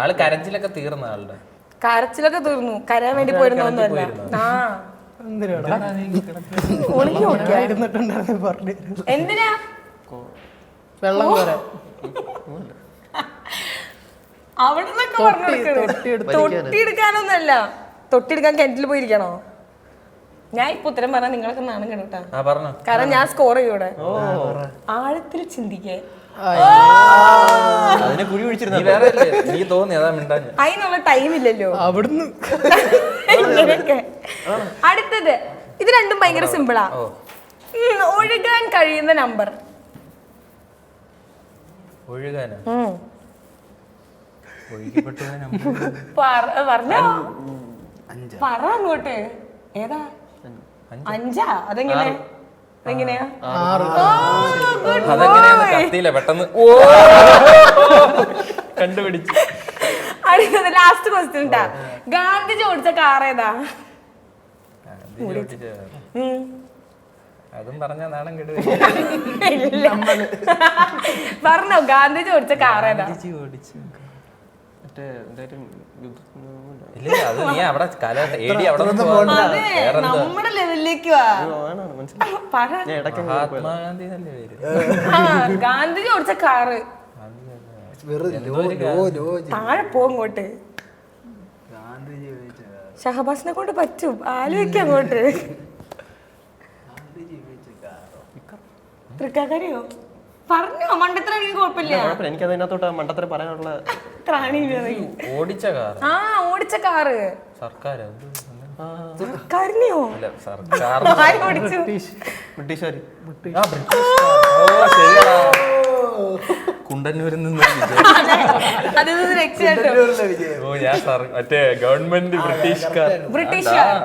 ആൾ കരച്ചിലൊക്കെ തീർന്ന ആളുടെ. കരച്ചിലൊക്കെ തീർന്നു. കരയാൻ വേണ്ടി പോയിരുന്നൊന്നുമല്ല ആ. എന്തിനാ വെള്ളം കോരാൻ. അവിടെ നിന്നൊക്കെ പറഞ്ഞു തൊട്ടിയെടുക്കാനൊന്നല്ല തൊട്ടിയെടുക്കാൻ കിണറ്റിൽ പോയിരിക്കണോ? ഞാൻ ഇപ്പൊ ഉത്തരം പറഞ്ഞാൽ നിങ്ങളൊക്കെ നാണം കേട്ടോ ആ പറഞ്ഞു. കാരണം ഞാൻ സ്കോർ ചെയ്യൂടെ ആഴത്തിൽ ചിന്തിക്കേ. അതിനെ കുഴി തോന്നി അതാ അതിനുള്ള ടൈം ഇല്ലല്ലോ. അവിടുന്ന്. അടുത്തത് ഇത് രണ്ടും ഭയങ്കര സിമ്പിളാ ഓ. ഒഴുകാൻ കഴിയുന്ന നമ്പർ ഒഴുകാനാ? പറഞ്ഞോ. പറ അങ്ങോട്ട്. ഏതാ? അഞ്ചാ അതെങ്ങനെ ഓ, അതെങ്ങനെയാന്ന് കത്തിയില്ല പെട്ടെന്ന് ഓ കണ്ടുപിടിച്ചു അടുത്തത് ലാസ്റ്റ് ക്വസ്റ്റ്യൻ ഉണ്ടാ ഗാന്ധിജി ഓടിച്ച കാർ ഏതാ. അതും പറഞ്ഞ നാണം കെടു ഇല്ല. പറഞ്ഞോ ഗാന്ധിജി ഓടിച്ച കാർ ഏതാ ഗാന്ധിജി ഓടിച്ചു മറ്റേ എന്തായാലും ഇല്ല അത് നീ അവിടെ കല ഏടി അവിടെ നിന്ന് പോകണ്ട അതെ വേറെന്താ? നമ്മുടെ ലെവലിലേക്ക് വാ. പറ. ഞാൻ ഇടയ്ക്ക് മഹാത്മാഗാന്ധി എന്നല്ലേ പേര്? ആ, ഗാന്ധിജി ഓടിച്ച കാറ് വെറുതെ ലോ ലോ ലോ താഴെ പോ അങ്ങോട്ട് ഗാന്ധിജി ഉപയോഗിച്ച ഷഹബാസിനെ കൊണ്ട് പറ്റും. ആലോചിക്ക അങ്ങോട്ട്. തൃക്കാക്കരയോ? പറഞ്ഞോ മണ്ടത്തിലാണെങ്കിൽ കുഴപ്പമില്ല. കുഴപ്പമില്ല. എനിക്ക് അതിനകത്തോട്ട് മണ്ടത്തരം പറയാനുള്ള ത്രാണി ഇറങ്ങി ഓടിച്ച കാർ ആ ഓടിച്ച കാറ്. സർക്കാർ കരഞ്ഞോ അല്ല സർക്കാർ ബ്രിട്ടീഷ്. ബ്രിട്ടീഷുകാർ ഓ ശരിയാടാ കുണ്ടന്നൂരിൽ നിന്ന്. അതിൽ നിന്ന് രക്ഷപ്പെട്ടു. ഓ ഞാൻ സാർ മറ്റേ ഗവൺമെന്റ് ബ്രിട്ടീഷ്കാർ. ബ്രിട്ടീഷുകാർ.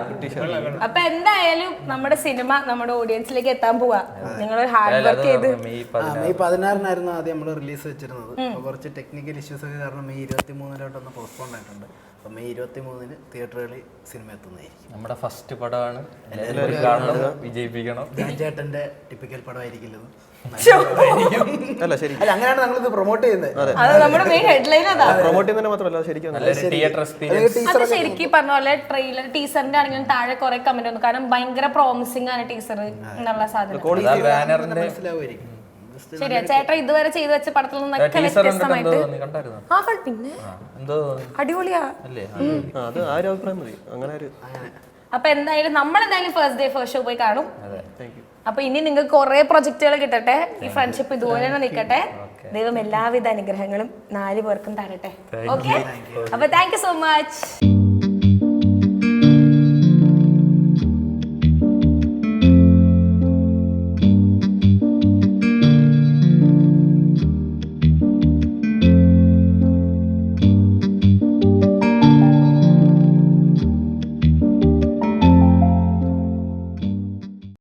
അപ്പൊ എന്തായാലും നമ്മുടെ സിനിമ നമ്മുടെ ഓഡിയൻസിലേക്ക് എത്താൻ പോവാ. നിങ്ങൾ ഹാർഡ് വർക്ക് ചെയ്ത്. മെയ് പതിനാറിനായിരുന്നു ആദ്യം നമ്മൾ റിലീസ് വെച്ചിരുന്നത്. അപ്പോൾ കുറച്ച് ടെക്നിക്കൽ ഇഷ്യൂസ് ഒക്കെ കാരണം മെയ് ഇരുപത്തി മൂന്നിലോട്ടൊന്ന് പോസ്റ്റ്പോൺ ആയിട്ടുണ്ട്. അപ്പോൾ മെയ് ഇരുപത്തി മൂന്നിന് തിയേറ്ററുകളിൽ സിനിമ എത്തുന്നതായിരിക്കും. നമ്മുടെ ഫസ്റ്റ് പടമാണ്. വിജയിപ്പിക്കണം. ഞാൻ ടിപ്പിക്കൽ പടമായിരിക്കില്ല ഇത്. അല്ല ശരി അല്ല അങ്ങനെയാണ് ഇത് പ്രൊമോട്ട് ചെയ്യുന്നത്. അത്. നമ്മുടെ മെയിൻ ഹെഡ്ലൈൻ അതാ. പ്രൊമോട്ട് ചെയ്യുന്നതിന് മാത്രമല്ല ശരിക്കും നല്ലൊരു തിയേറ്റർ എക്സ്പീരിയൻസ് അത് ശരിക്കും പറഞ്ഞ പോലെ ട്രെയിലർ ടീസറിന്റെ ആണെങ്കിലും താഴെ കുറെ കമന്റ് വന്നു. കാരണം ഭയങ്കര പ്രോമിസിംഗ് ആണ് ടീസർ എന്നുള്ള സാധനം. ബാനറിന്റെ മനസ്സിലാവുമായിരിക്കും. Just ശരിയാ. ചേട്ടൻ ഇതുവരെ ചെയ്തു വെച്ച പടത്തിൽ നിന്നൊക്കെ വ്യത്യസ്തമായിട്ട് ആ പിന്നെ എന്തോ അടിപൊളിയാ. അല്ലേ? അത് ആ ഒരു അഭിപ്രായം മതി. അങ്ങനെ അപ്പൊ എന്തായാലും നമ്മൾ എന്തായാലും ഫസ്റ്റ് ഡേ ഫസ്റ്റ് ഷോ പോയി കാണും. അപ്പൊ ഇനി നിങ്ങൾക്ക് കുറെ പ്രൊജക്ടുകൾ കിട്ടട്ടെ. ഈ ഫ്രണ്ട്ഷിപ്പ് ഇതുപോലെ തന്നെ നിൽക്കട്ടെ. ദൈവം എല്ലാവിധ അനുഗ്രഹങ്ങളും നാല് പേർക്കും തരട്ടെ. ഓക്കെ അപ്പൊ താങ്ക് യു സോ മച്ച്